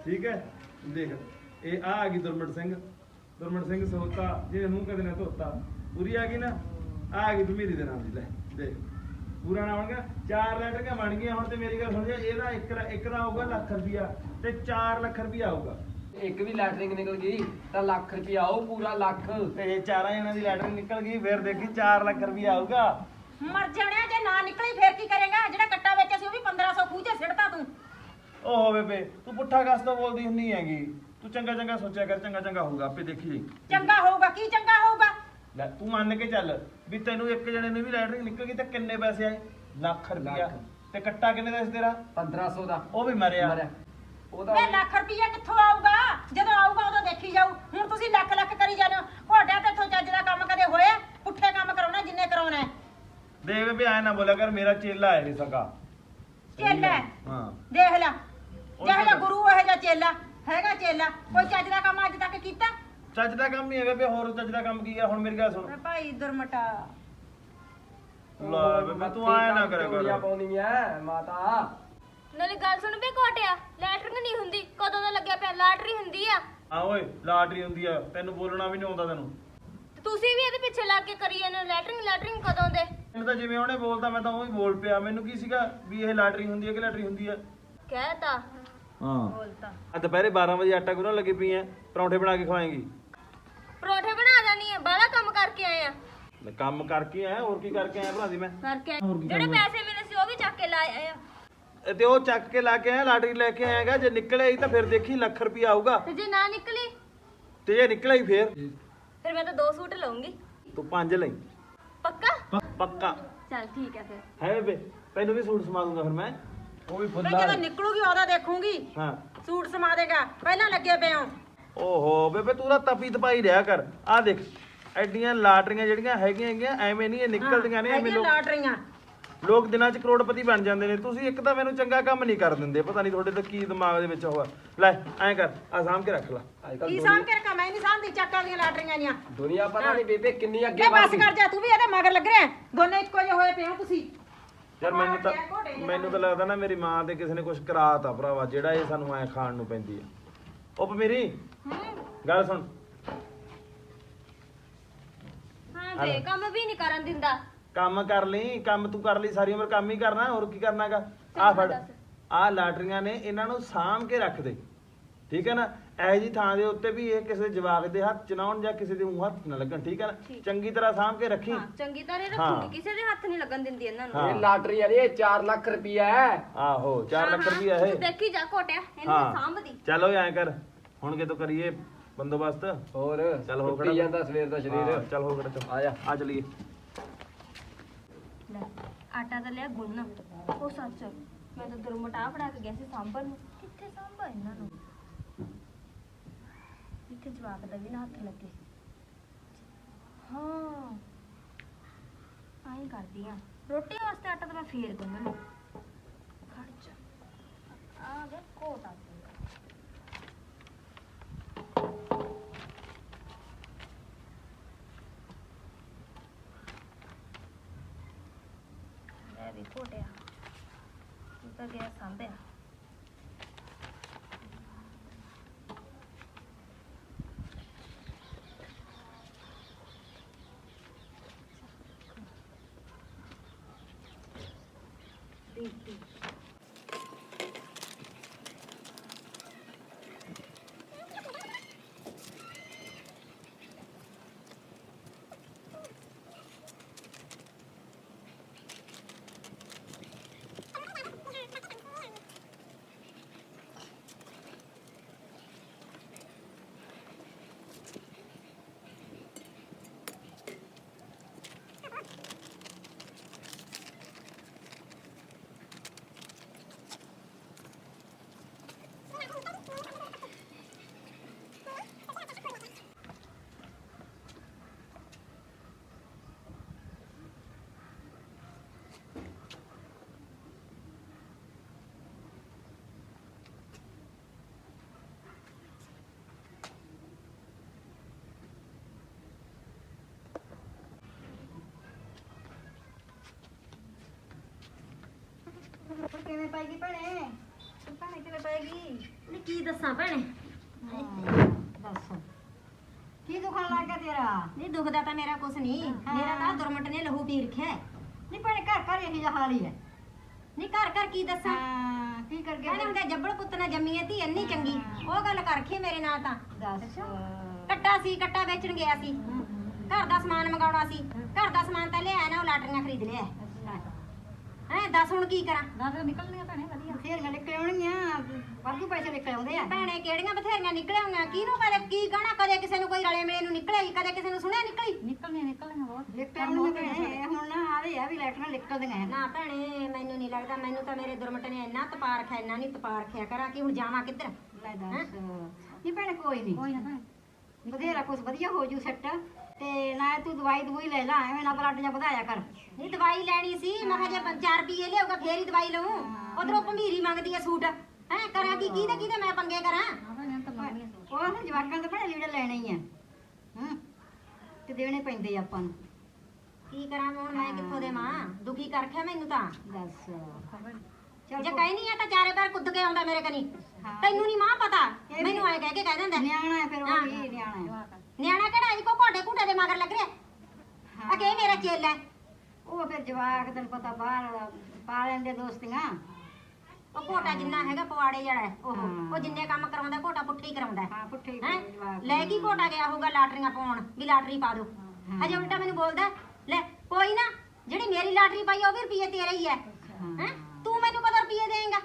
ਠੀਕ ਹੈ? ਦੇਖ ਇਹ ਆ ਆ ਗਈ ਦੁਰਮਟ ਸਿੰਘ। ਦੁਰਮਟ ਸਿੰਘ ਸੋਤਾ ਜਿਹਨੇ ਮੂੰਹ ਕਦੇ ਨਾ ਧੋਤਾ। ਪੂਰੀ ਆ ਗਈ ਨਾ ਆ ਆ ਗਈ ਭਮੀਰੀ ਦੇ ਨਾਂ ਦੀ ਲੈ ਦੇਖ। ਪੂਰਾ ਨਾਮ ਬਣ ਗਿਆ। ਚਾਰ ਲੈਟਰੀਆਂ ਬਣ ਗਈਆਂ? ਹੁਣ ਤੇ ਮੇਰੀ ਗੱਲ ਸੁਣ ਜਾ ਇਹਦਾ ਇੱਕ ਇੱਕ ਦਾ ਆਊਗਾ ਲੱਖ ਰੁਪਿਆ ਤੇ 4 ਲੱਖ ਰੁਪਿਆ ਆਊਗਾ ਇੱਕ ਵੀ ਲੈਟਰਿੰਗ ਨਿਕਲ ਗਈ ਤਾਂ ਲੱਖ ਰੁਪਇਆ ਆਊ ਪੂਰਾ ਲੱਖ। ਤੇ ਜੇ ਚਾਰਾਂ ਜਣਾਂ ਦੀ ਲੈਟਰ ਨਿਕਲ ਗਈ ਫਿਰ ਦੇਖੀ 4 ਲੱਖ ਰੁਪਇਆ ਆਊਗਾ। ਮਰ ਜਾਣਿਆ ਜੇ ਨਾ ਨਿਕਲੀ ਫੇਰ ਕੀ ਕਰੇਗਾ? ਜਿਹੜਾ ਕੱਟਾ ਵੇਚਿਆ ਸੀ ਉਹ ਵੀ 1500 ਖੂਜੇ ਸਿੱਟਦਾ ਤੂੰ। ਓਹ ਬੇਬੇ ਤੂੰ ਪੁੱਠਾ ਕਸ ਤੋਂ ਬੋਲਦੀ ਹੁੰਨੀ ਹੈਗੀ। ਤੂੰ ਚੰਗਾ ਚੰਗਾ ਸੋਚਿਆ ਕਰ ਚੰਗਾ ਚੰਗਾ ਹੋਊਗਾ ਆਪੇ ਦੇਖੀ ਜਾਈ। ਚੰਗਾ ਹੋਊਗਾ ਕੀ ਚੰਗਾ ਹੋਊਗਾ? ਲੈ ਤੂੰ ਮੰਨ ਕੇ ਚੱਲ ਵੀ ਤੈਨੂੰ ਇੱਕ ਜਣੇ ਨੂੰ ਵੀ ਲੈਟਰ ਨਿਕਲ ਗਈ ਤਾਂ ਕਿੰਨੇ ਪੈਸੇ ਆਏ? ਲੱਖ ਰੁਪਇਆ ਲੱਖ। ਤੇ ਕੱਟਾ ਕਿੰਨੇ ਦਾ ਸੀ ਤੇਰਾ? 1500 ਦਾ। ਉਹ ਵੀ ਮਰਿਆ। ਮਰਿਆ। ਉਹਦਾ ਵੇ ਲੱਖ ਰੁਪਈਆ ਕਿੱਥੋਂ ਆਊਗਾ? ਜਦੋਂ ਆਊਗਾ ਉਦੋਂ ਦੇਖੀ ਜਾਊ। ਹੁਣ ਤੁਸੀਂ ਲੱਖ ਲੱਖ ਕਰੀ ਜਾਂਦੇ ਹੋ ਤੁਹਾਡਾ ਤੇ ਇੱਥੋਂ ਚੱਜ ਦਾ ਕੰਮ ਕਦੇ ਹੋਇਆ? ਪੁੱਠੇ ਕੰਮ ਕਰਾਉਣਾ ਜਿੰਨੇ ਕਰਾਉਣਾ ਹੈ। ਦੇਖ ਬੇਬੇ ਐ ਨਾ ਬੋਲਿਆ ਕਰ ਮੇਰਾ ਚੇਲਾ ਹੈ ਨਹੀਂ ਸਕਾ ਚੇਲਾ ਹੈ। ਹਾਂ। ਦੇਖ ਲੈ ਜਿਹਾ ਤਾਂ- ਗੁਰੂ ਇਹ ਜਿਹਾ ਚੇਲਾ ਹੈਗਾ ਚੇਲਾ। ਕੋਈ ਚੱਜ ਦਾ ਕੰਮ ਅੱਜ ਤੱਕ ਕੀਤਾ? ਚੱਜ ਦਾ ਕੰਮ ਹੀ ਹੈ ਬੇਬੇ ਹੋਰ ਚੱਜ ਦਾ ਕੰਮ ਕੀ ਆ ਹੁਣ ਮੇਰੀ ਗੱਲ ਸੁਣ। ਵੇ ਭਾਈ ਦੁਰਮਟਾ। ਲੈ ਬੇਬੇ ਤੂੰ ਆਇਆ ਨਾ ਕਰਿਆ ਕਰ। ਪਾਉਣੀ ਐ ਮਾਤਾ। ਨਾਲੇ ਗੱਲ ਸੁਣ ਬੇ ਕੋਟਿਆ ਲੈਟਰਿੰਗ ਨਹੀਂ ਹੁੰਦੀ। ਕਦੋਂ ਦਾ ਲੱਗਿਆ ਪਿਆ ਲਾਟਰੀ ਹੁੰਦੀ ਆ? ਆ ਓਏ ਲਾਟਰੀ ਹੁੰਦੀ ਆ ਤੈਨੂੰ ਬੋਲਣਾ ਵੀ ਨਹੀਂ ਆਉਂਦਾ ਤੈਨੂੰ। ਤੁਸੀਂ ਵੀ ਇਹਦੇ ਪਿੱਛੇ ਲੱਗ ਕੇ ਕਰੀ ਜਾਂਦੇ ਲੈਟਰਿੰਗ ਲੈਟਰਿੰਗ ਕਦੋਂ ਦੇ? ਮੈਨੂੰ ਤਾਂ ਜਿਵੇਂ ਉਹਨੇ ਬੋਲਦਾ ਮੈਂ ਤਾਂ ਉਹ ਹੀ ਬੋਲ ਪਿਆ। ਮੈਨੂੰ ਕੀ ਸੀਗਾ ਵੀ ਇਹ ਲਾਟਰੀ ਹੁੰਦੀ ਹੈ ਕਿ ਲਾਟਰੀ ਹੁੰਦੀ ਹੈ? ਕਹਿਤਾ। ਹਾਂ। ਬੋਲਤਾ। ਆ ਦੁਪਹਿਰੇ 12 ਵਜੇ ਆਟਾ ਗੁੰਨਣ ਲੱਗੀ ਪਈ ਐ ਪਰੌਂਠੇ ਬਣਾ ਕੇ ਖਵਾਏਂਗੀ। ਪਰੌਠੇ ਬਣਾ ਜਾਣੀ ਆ ਬਾਹਲਾ ਕੰਮ ਕਰਕੇ ਆਏ ਆ ਲੈ ਕੰਮ ਕਰਕੇ ਆਇਆ ਹੋਰ ਕੀ ਕਰਕੇ ਆਇਆ ਭਰਾ ਦੀ ਮੈਂ? ਕਰਕੇ ਆਏ। ਹੋਰ ਕੀ ਜਿਹੜੇ? ਪੈਸੇ ਮਿਲੇ ਸੀ ਉਹ ਵੀ ਚੱਕ ਕੇ ਲਾਏ ਆ। ਇਹ ਤੇ ਉਹ ਚੱਕ ਕੇ ਲਾ ਕੇ ਆਇਆ ਲਾਟਰੀ ਲੈ ਕੇ ਆਏਗਾ ਜੇ ਨਿਕਲਿਆ ਹੀ ਤਾਂ ਫਿਰ ਦੇਖੀ ਲੱਖ ਰੁਪਇਆ ਆਊਗਾ। ਤੇ ਜੇ ਨਾ ਨਿਕਲੀ? ਤੇ ਜੇ ਨਿਕਲਿਆ ਹੀ ਫਿਰ? ਫਿਰ ਮੈਂ ਤਾਂ ਦੋ ਸੂਟ ਲਵਾਂਗੀ ਤੂੰ ਪੰਜ ਲਈ। ਪੱਕਾ? ਪੱਕਾ। ਚੱਲ ਠੀਕ ਹੈ ਫਿਰ। ਹੈ ਬੇ ਤੈਨੂੰ ਵੀ ਸੂਟ ਸਮਾ ਦੂੰਗਾ ਫਿਰ ਮੈਂ। ਉਹ ਵੀ ਵੇ ਫੁੱਲਾ ਜਦੋਂ ਨਿਕਲੂਗੀ ਉਦੋਂ ਦੇਖੂਗੀ। ਹਾਂ। ਸੂਟ ਸਮਾ ਦੇਗਾ। ਪਹਿਲਾਂ ਲੱਗੇ ਪਏ ਹੋ। ਓਹੋ ਬੇਬੇ ਤੂੰ ਤਾਂ ਤਪੀ ਤਪਾਈ ਰਿਹਾ ਕਰ। ਆ ਦੇਖ ਐਡੀਆਂ ਲਾਟਰੀਆਂ ਜਿਹੜੀਆਂ ਹੈਗੀਆਂ ਹੈਗੀਆਂ ਐਵੇਂ ਨਹੀਂ ਇਹ ਨਿਕਲਦੀਆਂ ਨੇ ਐਵੇਂ ਲੋਕ ਲਾਟਰੀਆਂ। ਲੋਕ ਦਿਨਾਂ 'ਚ ਕਰੋੜਪਤੀ ਬਣ ਜਾਂਦੇ ਨੇ। ਤੁਸੀਂ ਇੱਕ ਤਾਂ ਮੈਨੂੰ ਚੰਗਾ ਕੰਮ ਨਹੀਂ ਕਰ ਦਿੰਦੇ। ਪਤਾ ਨਹੀਂ ਤੁਹਾਡੇ ਤਾਂ ਕੀ ਦਿਮਾਗ ਦੇ ਵਿੱਚ ਹੋਇਆ ਲੈ ਐਂ ਕਰ ਆ ਸਾਂਭ ਕੇ ਰੱਖ ਲੈ। ਅੱਜ ਕੱਲ ਕੀ ਸਾਂਭ ਕੇ ਰੱਖਾਂ? ਮੈਂ ਨਹੀਂ ਸਾਂਭਦੀ ਚੱਕਾਂ ਦੀਆਂ ਲਾਟਰੀਆਂ ਦੀਆਂ ਦੁਨੀਆ ਪਤਾ ਨਹੀਂ ਬੇਬੇ ਕਿੰਨੀ ਅੱਗੇ ਇਹ ਵੱਧ ਬਸ ਗਈ ਕਰ ਜਾ ਤੂੰ ਵੀ ਇਹਦੇ ਮਗਰ ਲੱਗ ਰਿਹਾ। ਦੋਨੇ ਇੱਕੋ ਜਿਹੇ ਹੋਏ ਪਏ ਹੋ ਤੁਸੀਂ। ਯਾਰ ਮੈਨੂੰ ਤਾਂ ਮੈਨੂੰ ਤਾਂ ਲੱਗਦਾ ਨਾ ਮੇਰੀ ਮਾਂ ਤੇ ਕਿਸੇ ਨੇ ਕੁਝ ਕਰਾਤਾ ਭਰਾਵਾ ਜਿਹੜਾ ਇਹ ਸਾਨੂੰ ਐ ਖਾਣ ਨੂੰ ਪੈਂਦੀ ਆ। ਉਪ ਮੇਰੀ ਗੱਲ ਸੁਣ। ਹਾਂ ਤੇ ਕੰਮ ਵੀ ਨਹੀਂ ਕਰਨ ਦਿੰਦਾ। ਕੰਮ ਕਰ ਲਈ ਕੰਮ ਤੂੰ ਕਰ ਲਈ ਸਾਰੀ ਉਮਰ ਕੰਮ ਹੀ ਕਰਨਾ ਹੋਰ ਕੀ ਕਰਨਾਗਾ? ਆ ਫੜ ਆ ਲਾਟਰੀਆਂ ਨੇ ਇਹਨਾਂ ਨੂੰ ਸਾਂਭ ਕੇ ਰੱਖ ਦੇ। ਠੀਕ ਹੈ ਨਾ? ਇਹ ਜੀ ਥਾਂ ਦੇ ਉੱਤੇ ਵੀ ਇਹ ਕਿਸੇ ਜਵਾਕ ਦੇ ਹੱਥ ਚ ਨਾ ਆਉਣ ਜਾਂ ਕਿਸੇ ਦੇ ਮੂੰਹ ਹੱਥ ਨਾ ਲੱਗਣ ਠੀਕ ਹੈ ਨਾ? ਚੰਗੀ ਤਰ੍ਹਾਂ ਸਾਂਭ ਕੇ ਰੱਖੀ। ਹਾਂ ਚੰਗੀ ਤਰ੍ਹਾਂ। ਰੱਖੂਗੀ ਕਿਸੇ ਦੇ ਹੱਥ ਨਹੀਂ ਲੱਗਣ ਦਿੰਦੀ ਇਹਨਾਂ ਨੂੰ। ਇਹ ਲਾਟਰੀ ਆ ਇਹ 4 ਲੱਖ ਰੁਪਇਆ ਹੈ। ਆਹੋ 4 ਲੱਖ ਰੁਪਈਆ ਤੂੰ ਇਹ। ਦੇਖੀ ਜਾ ਕੋਟਿਆ ਇਹਨੂੰ ਮੈਂ ਸਾਂਭਦੀ। ਚਲੋ ਐਂ ਕਰ ਹੁਣ ਕਿਤੋਂ ਕਰੀਏ ਬੰਦੋਬਸਤ? ਹੋਰ ਚੱਲ ਹੋ ਟੁੱਟੀ ਖੜਾ। ਜਾਂਦਾ ਸਵੇਰ ਦਾ ਹਾਂ, ਸਰੀਰ। ਚੱਲ ਹੋ ਖੜਾ ਚੱਲ। ਆ ਜਾ। ਆ ਚਲੀਏ। ਲੈ, ਆਟਾ ਤਾਂ ਲਿਆ ਗੁੰਨ। ਉਹ ਸੱਚ, ਮੈਂ ਤਾਂ ਦੁਰਮਟਾ ਫੜਾ ਕੇ ਗਿਆ ਸੀ ਸਾਂਭਰ ਨੂੰ। ਕਿੱਥੇ ਸਾਂਭਾ ਇਹਨਾਂ ਨੂੰ? ਇੱਥੇ ਜਵਾਕ ਦਾ ਵੀ ਨਾ ਹੱਥ ਲੱਗੇ। ਹਾਂ ਆਈ ਕਰਦੀ ਆ ਰੋਟੀ ਵਾਸਤੇ ਆਟਾ ਤਾਂ ਮੈਂ ਫੇਰ ਗੁੰਨ ਲੂ। ਖੜ ਜਾ। ਆ ਗਿਆ ਕੋਟਾ ਲੈ ਵੀ ਘੋਟਿਆ ਤੂੰ ਤਾਂ ਗਿਆ ਸਾਂਭਿਆ ਬੀਬੀ ਕਿਵੇਂ ਪਾਈਗੀ ਭੈਣੇ? ਭੈਣੇ ਕਿਵੇਂ ਪਏਗੀ ਨੀ ਕੀ ਦੱਸਾਂ ਭੈਣੇ? ਦੱਸ। ਕੀ ਦੁਖਣ ਲੱਗ ਗਿਆ ਤੇਰਾ? ਨਹੀਂ ਦੁਖਦਾ ਤਾਂ ਮੇਰਾ ਕੁਛ ਨਹੀਂ। ਹਾਂ। ਮੇਰਾ ਤਾਂ ਦੁਰਮਟ ਨੇ ਲਹੂ ਪੀ ਰਖਿਆ ਨਹੀਂ ਭੈਣੇ ਘਰ ਘਰ ਇਹੀ ਜਿਹਾ ਹਾਲ ਹੀ ਹੈ। ਨਹੀਂ ਘਰ ਘਰ ਕੀ ਦੱਸਾਂ? ਹਾਂ ਕੀ ਕਰ ਗਿਆ ਕਹਿੰਦੇ ਹੁੰਦੇ ਜੱਬੜ ਪੁੱਤ ਨੇ ਜੰਮੀ ਐ ਧੀ ਇੰਨੀ ਚੰਗੀ। ਉਹ ਗੱਲ ਕਰ ਰੱਖੀ ਮੇਰੇ ਨਾਲ ਤਾਂ। ਦੱਸ। ਕੱਟਾ ਸੀ ਕੱਟਾ ਵੇਚਣ ਗਿਆ ਸੀ। ਘਰ ਦਾ ਸਮਾਨ ਮੰਗਾਉਣਾ ਸੀ। ਘਰ ਦਾ ਸਮਾਨ ਤਾਂ ਲਿਆਇਆ ਨਾ ਉਹ ਲਾਟਰੀਆਂ ਖਰੀਦ ਲਿਆ। ਹੈ ਦੱਸ ਹੁਣ ਕੀ ਕਰਾਂ? ਦਾਦਾ ਨਿਕਲਣੀਆਂ ਭੈਣੇ ਵਧੀਆ। ਫੇਰ ਨਿਕਲ ਆਉਣਗੀਆਂ ਵਾਧੂ ਪੈਸੇ ਨਿਕਲ ਆਉਂਦੇ ਆ। ਭੈਣੇ ਕਿਹੜੀਆਂ ਬਥੇਰੀਆਂ ਨਿਕਲਿਆਂਗੀਆਂ ਕਿਹਨੂੰ ਕਦੇ ਕੀ ਕਹਣਾ ਕਦੇ ਕਿਸੇ ਨੂੰ ਕੋਈ ਰਲੇ ਮਿਲੇ ਨੂੰ ਨਿਕਲਿਆ ਕਦੇ ਕਿਸੇ ਨੂੰ ਸੁਣਿਆ ਨਿਕਲੀ ਨਿਕਲਣੀਆਂ ਨਿਕਲਣੀਆਂ ਬਹੁਤ। ਨਿਕਲ ਆਉਣਗੀਆਂ ਭੈਣੇ ਹੁਣ ਨਾ ਆਵੇ ਆ ਵੀ ਲੈਟਰਾਂ ਨਿਕਲਦੀਆਂ ਨਾ। ਭੈਣੇ ਮੈਨੂੰ ਨਹੀਂ ਲੱਗਦਾ ਮੈਨੂੰ ਤਾਂ ਮੇਰੇ ਦੁਰਮਟ ਨੇ ਇੰਨਾ ਤਪਾ ਰੱਖਿਆ ਇੰਨਾ ਨਹੀਂ ਤਪਾ ਰੱਖਿਆ। ਕਰਾਂ ਕਿ ਹੁਣ ਜਾਵਾਂ ਕਿੱਧਰ? ਲੈ ਦੱਸ। ਨਹੀਂ ਭੈਣੇ ਕੋਈ ਨਹੀਂ ਕੋਈ ਨਾ ਬਥੇਰਾ ਕੁਛ ਵਧੀਆ ਹੋ ਜੂ ਸੈੱਟ ਤੇ ਨਾ ਤੂੰ ਦਵਾਈ ਦਵਾਈ ਲੈ ਲੈ ਐਵੇਂ ਨਾ ਬਲੱਡ ਜਾਂ ਵਧਾਇਆ ਕਰ। ਨਹੀਂ ਦਵਾਈ ਲੈਣੀ ਸੀ ਮੈਂ ਕਿਹਾ ਜੇ 4 ਰੁਪਏ ਲਿਆਊਗਾ ਫੇਰ ਹੀ ਦਵਾਈ ਲਵਾਂ ਉਧਰੋਂ ਭੰਬੀਰੀ ਮੰਗਦੀ ਆ ਸੂਟ। ਹੈ ਕਰਾਂ ਕੀ ਕਿਹਦੇ ਕਿਹਦੇ ਮੈਂ ਪੰਗੇ ਕਰਾਂ? ਉਹ ਨਾ ਜਵਾਕਾਂ ਦੇ ਭੈਣੇ ਲੀੜੇ ਲੈਣੇ ਹੀ ਆ। ਹੂੰ ਤੇ ਦੇਣੇ ਪੈਂਦੇ ਆ ਆਪਾਂ ਨੂੰ। ਕੀ ਕਰਾਂ ਮੈਂ ਹੁਣ ਮੈਂ ਕਿੱਥੋਂ ਦੇਵਾਂ? ਦੁਖੀ ਕਰ ਰੱਖਿਆ ਮੈਨੂੰ ਤਾਂ। ਦੱਸ। ਜੇ ਕਹਿ ਨਹੀਂ ਆ ਤਾਂ ਚਾਰੇ ਪੈਰ ਕੁੱਦ ਕੇ ਆਉਂਦਾ ਮੇਰੇ ਕਨੀ। ਤੈਨੂੰ ਨਹੀਂ ਮਾਂ ਪਤਾ। ਮੈਨੂੰ ਐ ਕਹਿ ਕੇ ਕਹਿ ਦਿੰਦਾ। ਨਿਆਣਾ ਹੈ ਫਿਰ ਉਹ। ਵੀ ਨਿਆਣਾ ਹੈ। ਨਿਆਣਾ ਕਿਹੜਾ ਇੱਕੋ ਘੂਟੇ ਦੇ ਮਗਰ ਲੱਗ ਰਿਹਾ। ਆ ਕਿ ਇਹ ਮੇਰਾ ਚੇਲਾ? ਹੈ। ਉਹ ਫਿਰ ਜਵਾਕ ਤੈਨੂੰ ਪਤਾ ਬਾਹਰ ਪਾ ਲੈਂਦੇ ਦੋਸਤੀਆਂ। ਉਹ ਘੋਟਾ ਜਿੰਨਾ ਹੈਗਾ ਪਵਾੜੇ ਜਿਹੜਾ ਹੈ, ਉਹ। ਉਹ ਜਿੰਨੇ ਕੰਮ ਕਰਾਉਂਦਾ ਘੋਟਾ ਪੁੱਠੇ ਹੀ ਕਰਾਉਂਦਾ ਹਾਂ। ਪੁੱਠੇ ਹੀ ਹੈ? ਜਵਾਕ। ਲੈ ਕੀ ਘੋਟਾ ਗਿਆ ਹੋਊਗਾ ਲਾਟਰੀਆਂ ਪਾਉਣ ਵੀ ਲਾਟਰੀ ਪਾ ਦੋ। ਹਜੇ ਉਲਟਾ ਮੈਨੂੰ ਬੋਲਦਾ ਲੈ ਕੋਈ ਨਾ ਜਿਹੜੀ ਮੇਰੀ ਲਾਟਰੀ ਪਾਈ ਆ, ਉਹ ਵੀ ਰੁਪਈਏ ਤੇਰੇ ਹੀ ਹੈ ਹਾਂ। ਹੈ? ਤੂੰ ਮੈਨੂੰ ਕਦੋਂ ਰੁਪਈਏ ਦੇਂਗਾ?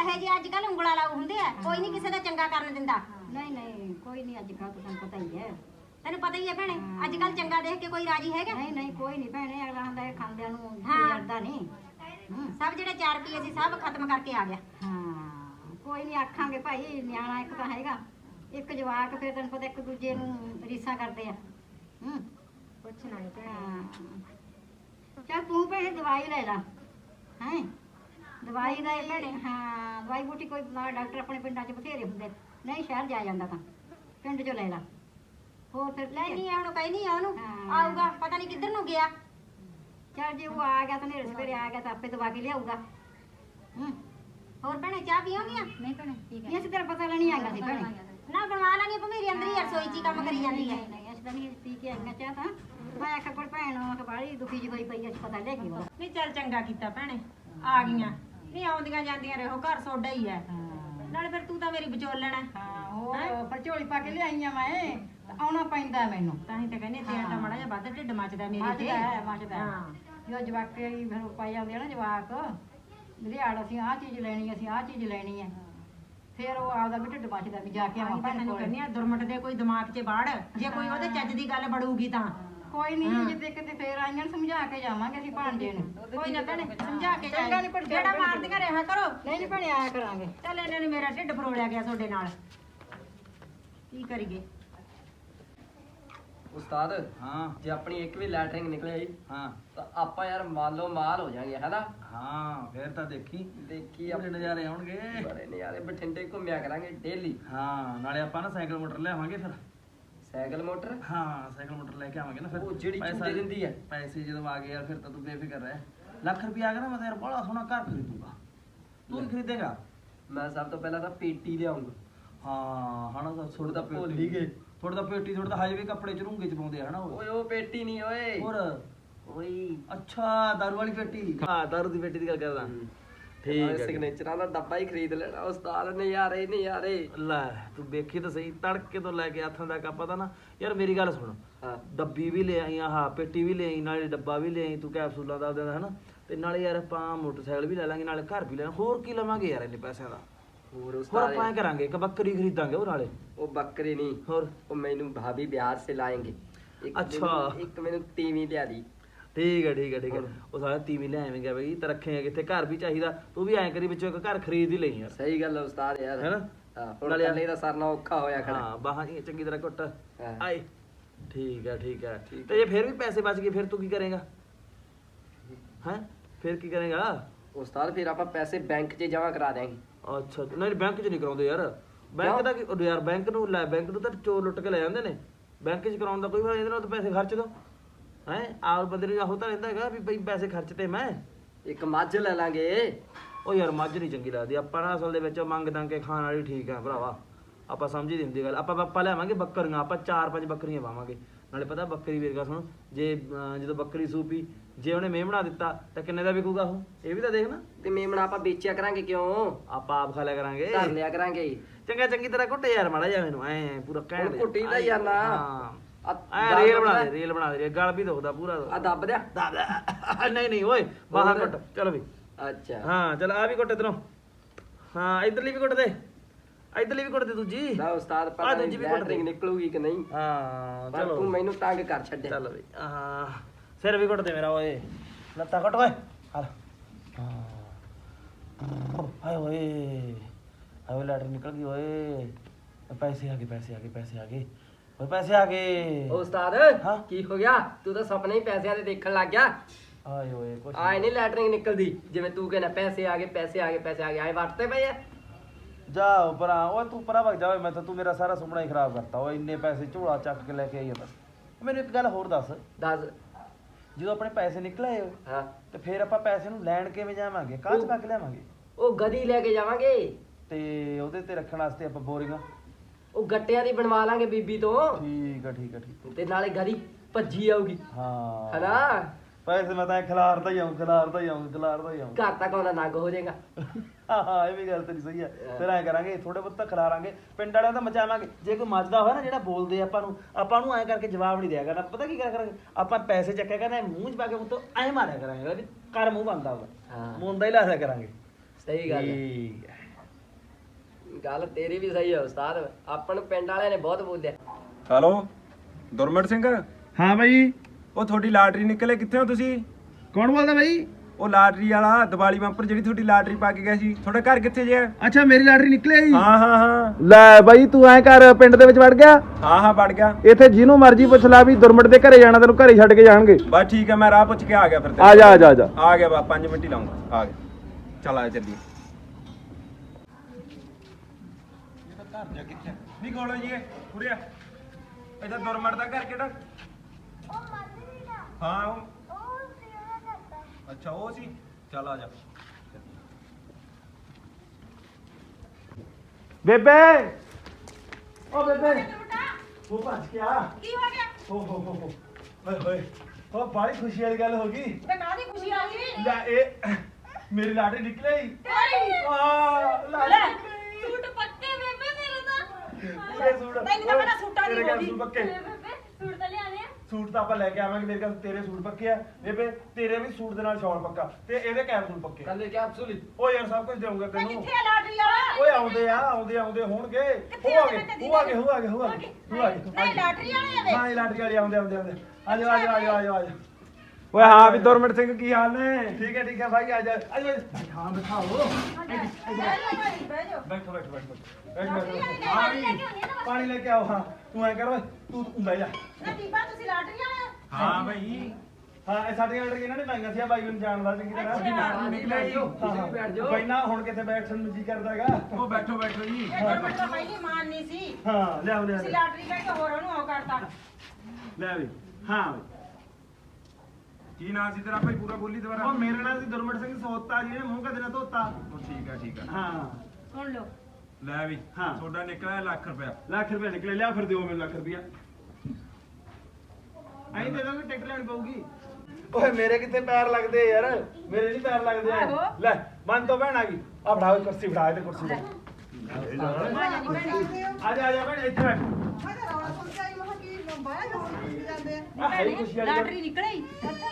ਇਹੋ ਜਿਹੇ ਅੱਜ ਕੱਲ ਉਂਗਲਾ ਲਾਉ ਹੁੰਦੇ ਆ। ਕੋਈ ਨਹੀਂ ਕਿਸੇ ਦਾ ਚੰਗਾ ਕਰਨ ਦਿੰਦਾ। ਨਹੀਂ ਨਹੀਂ ਕੋਈ ਨਹੀਂ ਅੱਜ ਕੱਲ੍ਹ ਤਾਂ ਤੁਹਾਨੂੰ ਪਤਾ ਹੀ ਹੈ। ਤੈਨੂੰ ਪਤਾ ਹੀ ਹੈ ਭੈਣੇ। ਅੱਜ ਕੱਲ ਚੰਗਾ ਦੇਖ ਕੇ ਕੋਈ ਰਾਜੀ ਹੈਗਾ? ਨਹੀਂ ਨਹੀਂ ਕੋਈ ਨਹੀਂ ਭੈਣੇ ਅਗਲਾ ਹੁੰਦਾ ਇਹ ਖਾਂਦਿਆਂ ਨੂੰ ਹਾਂ। ਜਰਦਾ ਨਹੀਂ। ਹੂੰ। ਸਭ ਜਿਹੜੇ 4 ਰੁਪਏ ਸੀ ਸਭ ਖਤਮ ਕਰਕੇ ਆ ਗਿਆ। ਹਾਂ ਕੋਈ ਨਹੀਂ ਆਖਾਂਗੇ ਭਾਈ ਨਿਆਣਾ ਇੱਕ ਤਾਂ ਹੈਗਾ। ਇੱਕ ਜਵਾਕ ਫਿਰ ਤੈਨੂੰ ਪਤਾ ਇੱਕ ਦੂਜੇ ਨੂੰ ਰੀਸਾਂ ਕਰਦੇ ਆ। ਹੂੰ। ਪੁੱਛਣਾ ਨਹੀਂ ਭੈਣੇ। ਹਾਂ। ਚੱਲ ਤੂੰ ਭੈਣੇ ਦਵਾਈ ਲੈ ਲੈ। ਹੈ? ਦਵਾਈ ਦਾ ਇਹ ਭੈਣੇ ਹਾਂ ਦਵਾਈ ਬੂਟੀ ਕੋਈ ਨਾਲ ਡਾਕਟਰ ਆਪਣੇ ਪਿੰਡਾਂ 'ਚ ਬਥੇਰੇ ਹੁੰਦੇ। ਨਹੀਂ ਸ਼ਹਿਰ ਜਾ ਜਾਂਦਾ ਤਾਂ। ਪਿੰਡ 'ਚੋਂ ਲੈ ਲੈ। ਹੋਰ ਫਿਰ ਲੈ ਨਹੀਂ ਆਉਣ ਕਹੀ ਨਹੀਂ ਉਹਨੂੰ ਹਾਂ। ਆਊਗਾ ਪਤਾ ਨਹੀਂ ਕਿੱਧਰ ਨੂੰ ਗਿਆ। ਚੱਲ ਜੇ ਉਹ ਆ ਗਿਆ ਤਾਂ ਨੇਰੇ ਸਵੇਰੇ ਆ ਗਿਆ ਤਾਂ ਆਪੇ ਦਵਾ ਕੇ ਲਿਆਊਗਾ। ਹੂੰ। ਹੋਰ ਭੈਣੇ ਚਾਹ ਪੀਓਗੀਆਂ ਨਹੀਂ ਭੈਣੇ ਠੀਕ ਹੈ ਇਸ ਤੇਰਾ ਪਤਾ ਲੈਣੀ ਆਇਆ ਸੀ ਭੈਣੇ। ਨਾ ਬਣਵਾ ਲਾਂਗੇ ਭਮੇਰੀ ਅੰਦਰ ਹੀ ਰਸੋਈ 'ਚ ਹੀ ਕੰਮ ਕਰੀ ਜਾਂਦੀ ਹੈ ਨਹੀਂ ਨਹੀਂ ਅਸੀਂ ਤਾਂ ਨਹੀਂ ਪੀ ਕੇ ਆਈਆਂ ਚਾਹ ਤਾਂ। ਮੈਂ ਆਖਿਆ ਪਰ ਭੈਣ ਨੂੰ ਕਿ ਦੁਖੀ ਜਿਹੀ ਹੋਈ ਪਈ ਅਸੀਂ ਪਤਾ ਲੈ ਗਈ ਉਹ ਨਹੀਂ ਚੱਲ ਚੰਗਾ ਕੀਤਾ ਭੈਣੇ ਆ ਗਈਆਂ। ਨਹੀਂ ਆਉਂਦੀਆਂ ਜਾਂਦੀਆਂ ਰਹੋ ਘਰ ਸੋਡਾ ਹੀ ਹੈ। ਨਾਲੇ ਫਿਰ ਤੂੰ ਤਾਂ ਮੇਰੀ ਵਿਚੋਲਣ ਹੈ ਹਾਂ? ਹੋਰ ਪਰਚੋਲੀ ਪਾ ਕੇ ਲਿਆਈਆਂ ਮੈਂ। ਤਾਂ ਆਉਣਾ ਪੈਂਦਾ ਮੈਨੂੰ। ਤਾਂ ਹੀ ਤਾਂ ਕਹਿੰਦੇ ਤੇਰਾ ਤਾਂ ਮਾੜਾ ਜਿਹਾ ਵੱਧ ਢਿੱਡ ਮੱਚਦਾ ਮੇਰੇ ਤੇ। ਮੱਚਦਾ ਹੈ ਮੱਚਦਾ ਹੈ। ਜੋ ਜਵਾਕੇ ਹੀ ਫਿਰ ਪਾਈ ਜਾਂਦੇ ਆ ਨਾ ਜਵਾਕ ਲਿਆੜ ਅਸੀਂ ਆਹ ਚੀਜ਼ ਲੈਣੀ ਅਸੀਂ ਆਹ ਚੀਜ਼ ਲੈਣੀ ਹੈ ਫਿਰ ਉਹ ਆਪਦਾ ਵੀ ਢਿੱਡ ਬਚਦਾ ਵੀ ਜਾ ਕੇ ਆਵਾਂ ਮੈਂ ਭੈਣ ਤੈਨੂੰ ਕੋਲ। ਕਹਿੰਦੀ ਆ ਦੁਰਮਟ ਦੇ ਕੋਈ ਦਿਮਾਗ 'ਚ ਬਾੜ ਜੇ ਕੋਈ ਉਹਦੇ ਚੱਜ ਦੀ ਗੱਲ ਬੜੂਗੀ ਤਾਂ। ਕੋਈ ਨਹੀਂ ਜਿੱਦੇ ਕਿਤੇ ਫੇਰ ਆਈਆਂ ਨੂੰ ਸਮਝਾ ਕੇ ਜਾਵਾਂਗੇ ਅਸੀਂ ਭਾਂਜੇ ਨੂੰ। ਕੋਈ ਨਾ ਭੈਣੇ ਸਮਝਾ ਕੇ ਚੰਗਾ ਜਿਹੜਾ ਮਾਰਦੀਆਂ ਰਿਹਾ ਕਰੋ। ਨਹੀਂ ਨਹੀਂ ਭੈਣੇ ਆਇਆ ਕਰਾਂਗੇ। ਚੱਲ ਇਹਨਾਂ ਨੇ ਮੇਰਾ ਢਿੱਡ ਫਰੋੜਿਆ ਗਿਆ ਤੁਹਾਡੇ ਨਾਲ। ਕੀ ਕਰੀਏ? ਉਸਤਾਦ ਹਾਂ। ਜੇ ਆਪਣੀ ਇੱਕ ਵੀ ਲੈਟਰਿੰਗ ਨਿਕਲੇ ਆਈ ਹਾਂ। ਤਾਂ ਆਪਾਂ ਯਾਰ ਮਾਲੋ ਮਾਲ ਹੋ ਜਾਾਂਗੇ ਹੈਨਾ? ਹਾਂ ਫੇਰ ਤਾਂ ਦੇਖੀ। ਦੇਖੀ ਬੜੇ ਨਜ਼ਾਰੇ ਆਉਣਗੇ। ਬੜੇ ਨਜ਼ਾਰੇ ਬਠਿੰਡੇ ਘੁੰਮਿਆ ਕਰਾਂਗੇ ਡੇਲੀ। ਹਾਂ ਨਾਲੇ ਆਪਾਂ ਨਾ ਸਾਈਕਲ ਮੋਟਰ ਲਿਆਵਾਂਗੇ ਫਿਰ। Cycle motor? ਹਾਂ ਸਾਈਕਲ ਮੋਟਰ ਲੈ ਕੇ ਆਵਾਂਗੇ ਨਾ ਫਿਰ। ਉਹ ਜਿਹੜੀ ਪੈਸਾ- ਝੂਟੇ ਦਿੰਦੀ ਹੈ। ਪੈਸੇ ਜਦੋਂ ਆ ਗਏ ਯਾਰ ਫਿਰ ਤਾਂ ਤੂੰ ਬੇਫਿਕਰ ਰਹਿ। ਲੱਖ ਰੁਪਿਆ ਆ ਗਿਆ ਨਾ ਮੈਂ ਤਾਂ ਯਾਰ ਬੜਾ ਸੋਹਣਾ ਘਰ ਖਰੀਦੂਗਾ। ਤੂੰ ਖਰੀਦੇਗਾ? ਮੈਂ ਸਭ ਤੋਂ ਪਹਿਲਾਂ ਤਾਂ ਪੇਟੀ ਲਿਆਉਂਗਾ। ਹਾਂ ਹਣਾ ਤਾਂ ਥੋੜ੍ਹਾ ਤਾਂ ਪੇਟੀ ਗਏ। ਥੋੜਾ ਤਾਂ ਪੇਟੀ ਥੋੜਾ ਤਾਂ ਹਜੇ ਵੀ ਕੱਪੜੇ ਚ ਰੂੰਗੇ ਚ ਪਾਉਂਦੇ ਹਨਾ ਓਏ ਉਹ ਪੇਟੀ ਨਹੀਂ ਓਏ। ਹੋਰ? ਓਏ। ਅੱਛਾ ਦਾਰੂ ਵਾਲੀ ਪੇਟੀ। ਹਾਂ ਦਾਰੂ ਦੀ ਪੇਟੀ ਦੀ ਗੱਲ ਕਰਦਾ। ਠੀਕ ਹੈ ਸਿਗਨੇਚਰਾਂ ਦਾ ਡੱਬਾ ਹੀ ਖਰੀਦ ਲੈਣਾ ਉਸਤਾਦ ਨਜ਼ਾਰੇ ਨਜ਼ਾਰੇ। ਲੈ ਤੂੰ ਵੇਖੀ ਤਾਂ ਸਹੀ ਤੜਕੇ ਤੋਂ ਲੈ ਕੇ ਆਥਣ ਦਾ ਕੱਪਾ ਤਾਂ ਨਾ ਯਾਰ ਮੇਰੀ ਗੱਲ ਸੁਣ। ਡੱਬੀ ਵੀ ਲੈ ਆਈ ਆਹ ਪੇਟੀ ਵੀ ਲੈ ਆਈ ਨਾਲੇ ਡੱਬਾ ਵੀ ਲੈ ਆਈ ਤੂੰ ਕੈਪਸੂਲਾਂ ਦਾ ਉਹਦੇ ਦਾ ਹਨਾ? ਤੇ ਨਾਲੇ ਯਾਰ ਆਪਾਂ ਮੋਟਰਸਾਈਕਲ ਵੀ ਲੈ ਲਾਂਗੇ ਨਾਲੇ ਘਰ ਵੀ ਲੈਣਾ ਹੋਰ ਕੀ ਲਵਾਂਗੇ ਯਾਰ ਇੰਨੇ ਪੈਸਿਆਂ ਦਾ? ਹੋਰ ਉਸਤਾਦ ਆਪਾਂ ਕਰਾਂਗੇ ਇੱਕ ਬੱਕਰੀ ਖਰੀਦਾਂਗੇ ਉਹ ਨਾਲੇ। ਉਹ ਬੱਕਰੀ ਨਹੀਂ ਹੋਰ? ਉਹ ਮੈਨੂੰ ਭਾਬੀ ਬਿਹਾਰ ਸੇ ਲਾਏਂਗੇ ਅੱਛਾ। ਇੱਕ ਮੈਨੂੰ ਤੀਵੀਂ ਲਿਆ ਦੀ। ਠੀਕ ਹੈ ਠੀਕ ਹੈ ਠੀਕ ਹੈ। ਉਹ ਸਾਰਾ ਤੀਵੀਂ ਲੈ ਆਵੇਂਗਾ ਬਈ ਤੇ ਰੱਖੇਗਾ ਕਿੱਥੇ ਘਰ ਵੀ ਚਾਹੀਦਾ। ਤੂੰ ਵੀ ਐਂ ਕਰੀ ਵਿੱਚੋਂ ਇੱਕ ਘਰ ਖਰੀਦ ਹੀ ਲਈ ਯਾਰ। ਸਹੀ ਗੱਲ ਹੈ ਉਸਤਾਦ ਯਾਰ। ਹੈਨਾ? ਹਾਂ ਹੁਣ ਨਾਲੇ- ਕੱਲੇ ਦਾ ਸਰਨਾ ਔਖਾ ਹੋਇਆ ਖੜਾ। ਹਾਂ ਬਾਹਾਂ ਦੀਆਂ ਚੰਗੀ ਤਰ੍ਹਾਂ ਘੁੱਟ। ਆਏ। ਠੀਕ ਹੈ ਠੀਕ ਹੈ। ਤੇ ਜੇ ਫਿਰ ਵੀ ਪੈਸੇ ਬਚ ਗਏ ਫਿਰ ਤੂੰ ਕੀ ਕਰੇਗਾ? ਹੈ? ਫਿਰ ਕੀ ਕਰੇਗਾ? ਉਸਤਾਦ ਫਿਰ ਆਪਾਂ ਪੈਸੇ ਬੈਂਕ 'ਚ ਜਮ੍ਹਾਂ ਕਰਾ ਦਿਆਂਗੇ। ਅੱਛਾ ਨਹੀਂ ਬੈਂਕ 'ਚ ਨਹੀਂ ਕਰਾਉਂਦੇ ਯਾਰ। ਬੈਂਕ? ਦਾ ਕੀ ਯਾਰ ਬੈਂਕ ਨੂੰ ਲੈ ਬੈਂਕ ਨੂੰ ਤਾਂ ਚੋਰ ਲੁੱਟ ਕੇ ਲੈ ਜਾਂਦੇ ਨੇ। ਬੈਂਕ 'ਚ ਕਰਾਉਣ ਦਾ ਕੋਈ ਫਾਇਦਾ ਇਹਦੇ ਨਾਲ ਤਾਂ ਪੈਸੇ ਖਰਚ ਦੋ। ਹੈ? ਆਪ ਬੰਦੇ ਨੂੰ ਆਹੋ ਤਾਂ ਰਹਿੰਦਾ ਹੈਗਾ ਵੀ ਬਈ ਪੈਸੇ ਖਰਚ ਤੇ ਮੈਂ। ਇੱਕ ਮੱਝ ਲੈ ਲਾਂਗੇ। ਉਹ ਯਾਰ ਮੱਝ ਨਹੀਂ ਚੰਗੀ ਲੱਗਦੀ। ਆਪਾਂ ਨਾ ਅਸਲ ਦੇ ਵਿੱਚ ਮੰਗ ਦੰਗ ਕੇ ਖਾਣ ਵਾਲੀ ਠੀਕ ਆ ਭਰਾਵਾ। ਆਪਾਂ ਸਮਝੀ ਦੀ ਹੁੰਦੀ ਗੱਲ। ਆਪਾਂ ਆਪਾਂ ਲਿਆਵਾਂਗੇ ਬੱਕਰੀਆਂ ਆਪਾਂ ਚਾਰ ਪੰਜ ਬੱਕਰੀਆਂ ਪਾਵਾਂਗੇ। ਨਾਲੇ ਪਤਾ ਬੱਕਰੀ ਵੇਰਗਾ ਸੁਣ ਜੇ ਜਦੋਂ ਬੱਕਰੀ ਸੂਪੀ ਜੇ ਉਹਨੇ ਮੇਮਣਾ ਦਿੱਤਾ ਤਾਂ ਕਿੰਨੇ ਦਾ ਵਿਕੂਗਾ ਉਹ? ਇਹ ਵੀ ਤਾਂ ਦੇਖ ਨਾ। ਤੇ ਮੇਮਣਾ ਆਪਾਂ ਵੇਚਿਆ ਕਰਾਂਗੇ ਕਿਉਂ? ਆਪਾਂ ਆਪ ਖਾ ਲਿਆ ਕਰਾਂਗੇ। ਧਰ ਲਿਆ ਕਰਾਂਗੇ। ਚੰਗਾ ਚੰਗੀ ਤਰ੍ਹਾਂ ਘੁੱਟੇ ਯਾਰ ਮਾੜਾ ਜਿਹਾ ਮੈਨੂੰ। ਐ ਪੂਰਾ ਕਹਿਣ ਹੁਣ ਘੁੱਟੀ ਦਾ ਯਾਰ ਨਾ। ਆ ਰੇਲ ਬਣਾ ਦੇ ਰੇਲ ਬਣਾ ਦੇ ਗਲ ਵੀ ਦੁਖਦਾ ਪੂਰਾ। ਆ ਦੱਬ ਦਿਆ। ਦਾਦਾ ਨਹੀਂ ਨਹੀਂ ਓਏ ਬਾਹਾਂ? ਘੁੱਟ ਚਲੋ ਵੀ। ਅੱਛਾ। ਹਾਂ ਚਲ ਆ ਵੀ ਘੁੱਟ ਇਧਰੋਂ ਹਾਂ ਇਧਰਲੀ ਵੀ ਘੁੱਟ ਦੇ। ਇਧਰਲੀ ਵੀ ਘੁੱਟ ਦੇ ਦੂਜੀ। ਨਾ ਉਸਤਾਦ ਆ ਪਤਾ ਦੂਜੀ ਨਹੀਂ ਵੀ ਨਿਕਲੂਗੀ ਕਿ ਨਹੀਂ। ਹਾਂ ਚਲੋ ਤੂੰ ਮੈਨੂੰ ਤੰਗ ਕਰ ਛੱਡਿਆ। ਚੱਲ ਵੀ ਹਾਂ ਸਿਰ ਵੀ ਘੁੱਟ ਦੇ ਮੇਰਾ ਓਏ। ਲੱਤਾਂ ਘੁੱਟ ਓਏ। ਹਾਂ। ਹਾਏ। ਓਏ ਹਾਏ ਲੈਟਰ ਨਿਕਲ ਗਈ ਓਏ। ਪੈਸੇ ਆ ਗਏ ਪੈਸੇ ਆ ਗਏ ਪੈਸੇ ਆ ਗਏ। ਓਏ ਪੈਸੇ ਆ ਗਏ? ਉਹ ਉਸਤਾਦ? ਕੀ ਹੋ ਗਿਆ? ਤੂੰ ਤਾਂ ਸੁਪਨੇ ਹੀ ਪੈਸਿਆਂ ਦੇ ਦੇਖਣ ਲੱਗ ਗਿਆ। ਆਏ ਓਏ ਕੁਛ ਆਏ ਨਹੀਂ। ਲੈਟਰਿੰਗ ਨਿਕਲਦੀ। ਜਿਵੇਂ ਤੂੰ ਕਹਿੰਦਾ ਪੈਸੇ ਆ ਗਏ ਪੈਸੇ ਆ ਗਏ ਪੈਸੇ ਆ ਗਏ ਆਏ ਵਰਤੇ ਪਏ ਆ। ਜਾ ਪਰਾਂ ਓਏ ਤੂੰ ਪਰਾਂ ਵਗ ਜਾ ਓਏ ਮੈਂ ਤਾਂ ਤੂੰ ਮੇਰਾ ਸਾਰਾ ਸੁਪਨਾ ਹੀ ਖਰਾਬ ਕਰਤਾ। ਓਏ ਇੰਨੇ ਪੈਸੇ ਝੋਲਾ ਚੱਕ ਕੇ ਲੈ ਕੇ ਆਈ ਆ ਬਸ ਮੈਨੂੰ ਇੱਕ ਗੱਲ ਹੋਰ ਦੱਸ। ਦੱਸ। ਜਦੋਂ ਆਪਣੇ ਪੈਸੇ ਨਿਕਲੇ ਓਏ ਹਾਂ। ਤੇ ਫਿਰ ਆਪਾਂ ਪੈਸੇ ਨੂੰ ਲੈਣ ਕਿਵੇਂ ਜਾਵਾਂਗੇ? ਕਾਹ ਚ ਪਾ ਕੇ ਲਿਆਵਾਂਗੇ? ਉਹ ਗਦੀ ਲੈ ਕੇ ਜਾਵਾਂਗੇ। ਤੇ ਉਹਦੇ ਤੇ ਰੱਖਣ ਵਾਸਤੇ ਆਪਾਂ ਬੋਰੀਆਂ ਉਹ ਗੱਟਿਆਂ ਦੀ ਬਣਵਾ ਲਾਂਗੇ ਬੀਬੀ ਤੋਂ। ਠੀਕ ਆ ਠੀਕ ਆ ਠੀਕ ਤੇ ਨਾਲੇ ਗਦੀ ਭੱਜੀ ਆਊਗੀ। ਹਾਂ। ਹਨਾ? ਪੈਸੇ ਮੈਂ ਤਾਂ ਐਂ ਖਿਲਾਰਦਾ ਹੀ ਆਉਂ ਖਿਲਾਰਦਾ ਹੀ ਆਉਂ ਖਿਲਾਰਦਾ ਹੀ ਆਉਂ ਘਰ ਤੱਕ ਆਉਂਦਾ ਨੰਗ ਹੋ ਜਾਏਗਾ। ਹਾਂ ਇਹ ਵੀ ਗੱਲ ਤੇਰੀ ਸਹੀ ਆ। ਫਿਰ ਐਂ ਕਰਾਂਗੇ ਥੋੜੇ ਬਹੁਤ ਤਾਂ ਖਿਲਾਰਾਂਗੇ। ਪਿੰਡ ਵਾਲਿਆਂ ਦਾ ਮਚਾਵਾਂਗੇ। ਜੇ ਕੋਈ ਮੱਚਦਾ ਹੋਇਆ ਨਾ ਜਿਹੜਾ ਬੋਲਦੇ ਆ ਆਪਾਂ ਨੂੰ ਆਪਾਂ ਨੂੰ ਐਂ ਕਰਕੇ ਜਵਾਬ ਨਹੀਂ ਦਿਆ ਕਰਨਾ। ਪਤਾ ਕੀ ਕਰਿਆ ਕਰਾਂਗੇ? ਆਪਾਂ ਪੈਸੇ ਚੱਕਿਆ ਕਰਨਾ ਮੂੰਹ 'ਚ ਪਾ ਕੇ ਉੱਤੋਂ ਐਂ ਮਾਰਿਆ ਕਰਾਂਗੇ ਵੀ ਕਰ ਮੂੰਹ ਬੰਦਾ ਹੋਗਾ ਹਾਂ। ਦਾ ਹੀ ਲਾਸਿਆ ਕਰਾਂਗੇ। ਸਹੀ ਗੱਲ ਹੈ ਠੀਕ ਹੈ ਗੱਲ ਤੇਰੀ ਵੀ ਸਹੀ ਹੈ ਉਸਤਾਦ। ਆਪਾਂ ਨੂੰ ਪਿੰਡ ਵਾਲਿਆਂ ਨੇ ਬਹੁਤ ਬੋਲਿਆ। ਹੈਲੋ ਦੁਰਮਟ ਸਿੰਘ? ਹਾਂ ਬਾਈ। ਉਹ ਤੁਹਾਡੀ ਲਾਟਰੀ ਨਿਕਲੇ ਕਿੱਥੇ ਹੋ ਤੁਸੀਂ? ਕੌਣ ਬੋਲਦਾ ਬਾਈ? ਉਹ ਲਾਟਰੀ ਵਾਲਾ ਦੀਵਾਲੀ ਬੰਪਰ ਜਿਹੜੀ ਤੁਹਾਡੀ ਲਾਟਰੀ ਪਾ ਕੇ ਗਿਆ ਸੀ। ਤੁਹਾਡਾ ਘਰ ਕਿੱਥੇ ਜੇ ਅੱਛਾ ਮੇਰੀ ਲਾਟਰੀ ਨਿਕਲੀ ਆਈ ਹਾਂ ਹਾਂ ਹਾਂ। ਲੈ ਬਾਈ ਤੂੰ ਐਂ ਕਰ ਪਿੰਡ ਦੇ ਵਿੱਚ ਵੜ ਗਿਆ? ਹਾਂ ਹਾਂ ਵੜ ਗਿਆ। ਇੱਥੇ ਜਿਹਨੂੰ ਮਰਜ਼ੀ ਪੁੱਛ ਲੈ ਵੀ ਦੁਰਮਟ ਦੇ ਘਰੇ ਜਾਣਾ ਤੈਨੂੰ ਘਰੇ ਛੱਡ ਕੇ ਜਾਣਗੇ। ਬਸ ਠੀਕ ਹੈ ਮੈਂ ਰਾਹ ਪੁੱਛ ਕੇ ਆ ਗਿਆ ਫਿਰ ਤੇ ਆ ਜਾ ਆ ਜਾ ਆ ਜਾ। ਆ ਗਿਆ ਬਾ 5 ਮਿੰਟ ਹੀ ਲਾਉਂਗਾ। ਆ ਗਿਆ। ਚੱਲ ਆ ਚੱਲੀਏ ਇਹ ਤਾਂ ਘਰ ਜਾ ਕਿੱਥੇ ਨਹੀਂ ਕੋਲੋ ਜੀ ਉਰਿਆ ਇਹਦਾ ਦੁਰਮਟ ਦਾ ਘਰ ਕਿਹੜਾ? ਹਾਂ ਉਹ। ਅੱਛਾ ਉਹ ਸੀ? ਚੱਲ ਆ ਜਾ। ਬੇਬੇ! ਓ ਬੇਬੇ! ਉਹ ਭੱਜ ਗਿਆ ਕੀ ਹੋ ਗਿਆ? ਹੋ ਹੋ ਹੋ ਹੋ। ਓਏ ਹੋਏ ਉਹ ਬੜੀ ਖੁਸ਼ੀ ਵਾਲੀ ਗੱਲ ਹੋ ਗਈ। ਤੇ ਕਾਹਦੀ ਖੁਸ਼ੀ ਆ ਗਈ। ਲੈ ਇਹ ਮੇਰੀ ਲਾਟਰੀ ਨਿਕਲੀ। ਆ ਲਾਟਰੀ ਬੇਬੇ ਮੇਰੇ ਤਾਂ ਇਹ ਸੂਟ ਤੈਨੂੰ ਤਾਂ ਪਹਿਲਾਂ ਸੂਟਾਂ ਦੀ ਤੇਰੇ ਘਰ ਹੋ ਗਈ। ਸੂਟ ਪੱਕੇ। ਬੇਬੇ ਸੂਟ ਤਾਂ ਲਿਆਣੇ ਆ। ਸੂਟ ਤਾਂ ਆਪਾਂ ਲੈ ਕੇ ਆਵਾਂਗੇ ਮੇਰੇ ਕੋਲ ਤੇਰੇ ਸੂਟ ਪੱਕੇ ਆ। ਬੇਬੇ ਤੇਰੇ ਵੀ ਸੂਟ ਦੇ ਨਾਲ ਸ਼ਾਲ ਪੱਕਾ ਤੇ ਇਹਦੇ ਕੈਪਸੂਲ ਪੱਕੇ। ਕੱਲੇ ਕੈਪਸੂਲ ਹੀ। ਓ ਯਾਰ ਸਭ ਕੁਝ ਦੇਵਾਂਗਾ ਤੇ ਤੈਨੂੰ। ਕਿੱਥੇ ਆ ਲਾਟਰੀ ਵਾਲਾ? ਓਏ ਆਉਂਦੇ ਆ ਆਉਂਦੇ ਆਉਂਦੇ ਹੋਣਗੇ। ਹੋ ਆ ਗਏ ਹੋ ਆ ਗਏ ਹੋ ਆ ਗਏ ਹੋ ਆ ਗਏ ਹੋ ਆ ਗਏ ਨਹੀਂ ਲਾਟਰੀ ਵਾਲੇ ਆ ਵੇ। ਹਾਂ ਇਹ ਲਾਟਰੀ ਵਾਲੇ ਆਉਂਦੇ ਆਉਂਦੇ ਆਉਂਦੇ। ਆ ਜਾਓ ਆ ਜਾਓ ਆ ਜਾਓ ਆ ਜਾਓ ਆ ਜਾਓ। ਓਏ ਹਾਂ ਵੀ ਦੁਰਮਟ ਸਿੰਘ ਕੀ ਹਾਲ ਨੇ? ਠੀਕ ਹੈ ਠੀਕ ਹੈ ਭਾਈ ਆ ਜਾ ਆ ਜਾ ਹਾਂ ਬਿਠਾਓ। ਜਾਓ ਜਾਓ। ਬੈਠੋ ਬੈਠੋ ਬੈਠੋ ਬੈਠੋ। ਬੈਠੋ ਹਾਂ ਵੀ ਪਾਣੀ ਲੈ ਕੇ ਆਓ ਹਾਂ। ਤੂੰ ਐ ਕਰ ਓਏ ਤੂੰ ਤੂੰ ਬਹਿ ਜਾ। ਤੁਸੀਂ ਹੋ ਭਾਈ। ਹਾਂ ਇਹ ਸਾਡੀਆਂ ਆਰਡਰ ਇਹਨਾਂ ਨੇ ਪਾਈਆਂ ਸੀ ਆ ਬਾਈ ਨੂੰ ਜਾਣਦਾ ਚੰਗੀ ਤਰ੍ਹਾਂ। ਅੱਛਾ। ਨਿਕਲਿਆ ਜੀ ਤੁਸੀਂ ਵੀ ਬੈਠ ਜਾਓ। ਪਹਿਲਾਂ ਹੁਣ ਕਿੱਥੇ ਬੈਠਣ ਨੂੰ ਜੀ ਕਰਦਾ ਹੈਗਾ ਉਹ ਬੈਠੋ ਬੈਠੋ ਜੀ। ਨਹੀਂ ਸੀ। ਹਾਂ ਲਿਆਓ ਲਿਆਓ। ਤੁਸੀਂ ਲਾਟਰੀ ਕਹਿ ਕੇ ਹੋਰ ਉਹਨੂੰ ਉਹ ਕਰਤਾ। ਲੈ ਵੀ। ਹਾਂ ਵੀ। ਕੀ ਨਾਂ ਸੀ ਤੇਰਾ ਭਾਈ? ਪੂਰਾ ਬੋਲੀ ਦੁਬਾਰਾ। ਉਹ ਮੇਰੇ ਨਾਲ ਸੀ ਦੁਰਮਟ ਸਿੰਘ ਸੋਤਾ ਜਿਹਨੇ ਮੂੰਹ ਕਦੇ ਨਾ ਧੋਤਾ। ਉਹ ਠੀਕ ਆ ਠੀਕ ਆ। ਹਾਂ। ਸੁਣ ਲਓ। ਲੈ ਵੀ ਹਾਂ। ਤੁਹਾਡਾ ਨਿਕਲਿਆ ਲੱਖ ਰੁਪਇਆ। ਲੱਖ ਰੁਪਏ ਨਿਕਲੇ ਲਿਆ ਫਿਰ ਦਿਓ ਮੈਨੂੰ ਲੱਖ ਰੁਪਇਆ। ਐਂ ਦੇ ਦਾਂਗੇ ਟਿਕਟ ਲੈਣੀ ਪਊਗੀ। ਓਏ ਮੇਰੇ ਕਿੱਥੇ ਪੈਰ ਲੱਗਦੇ ਯਾਰ? ਮੇਰੇ ਨਹੀਂ ਪੈਰ ਲੱਗਦੇ ਆਹੋ। ਲੈ ਮਨ ਤੋਂ ਭੈਣ ਆ ਗਈ। ਆ ਫੜਾਓ ਇਹ ਕੁਰਸੀ ਫੜਾ ਇਹ ਤੇ ਕੁਰਸੀ ਫੜਾ ਆ ਜਾ ਨੀ ਭੈਣੇ ਆ ਜਾ ਆ ਜਾ ਭੈਣ ਇੱਥੇ ਬੈਠ। ਮੈਂ ਤਾਂ ਰੌਲਾ ਸੁਣ ਕੇ ਆਈ ਮੈਂ ਕਿਹਾ ਕੀ ਜਾਂਦੇ ਆ? ਆ ਹੈ ਹੀ ਖੁਸ਼ੀ ਵਾਲੀ ਗੱਲ। ਲਾਟਰੀ ਨਿਕਲੀ ਅੱਛਾ ਤਾਂ ਵਧਾਈਆਂ ਭਾਈ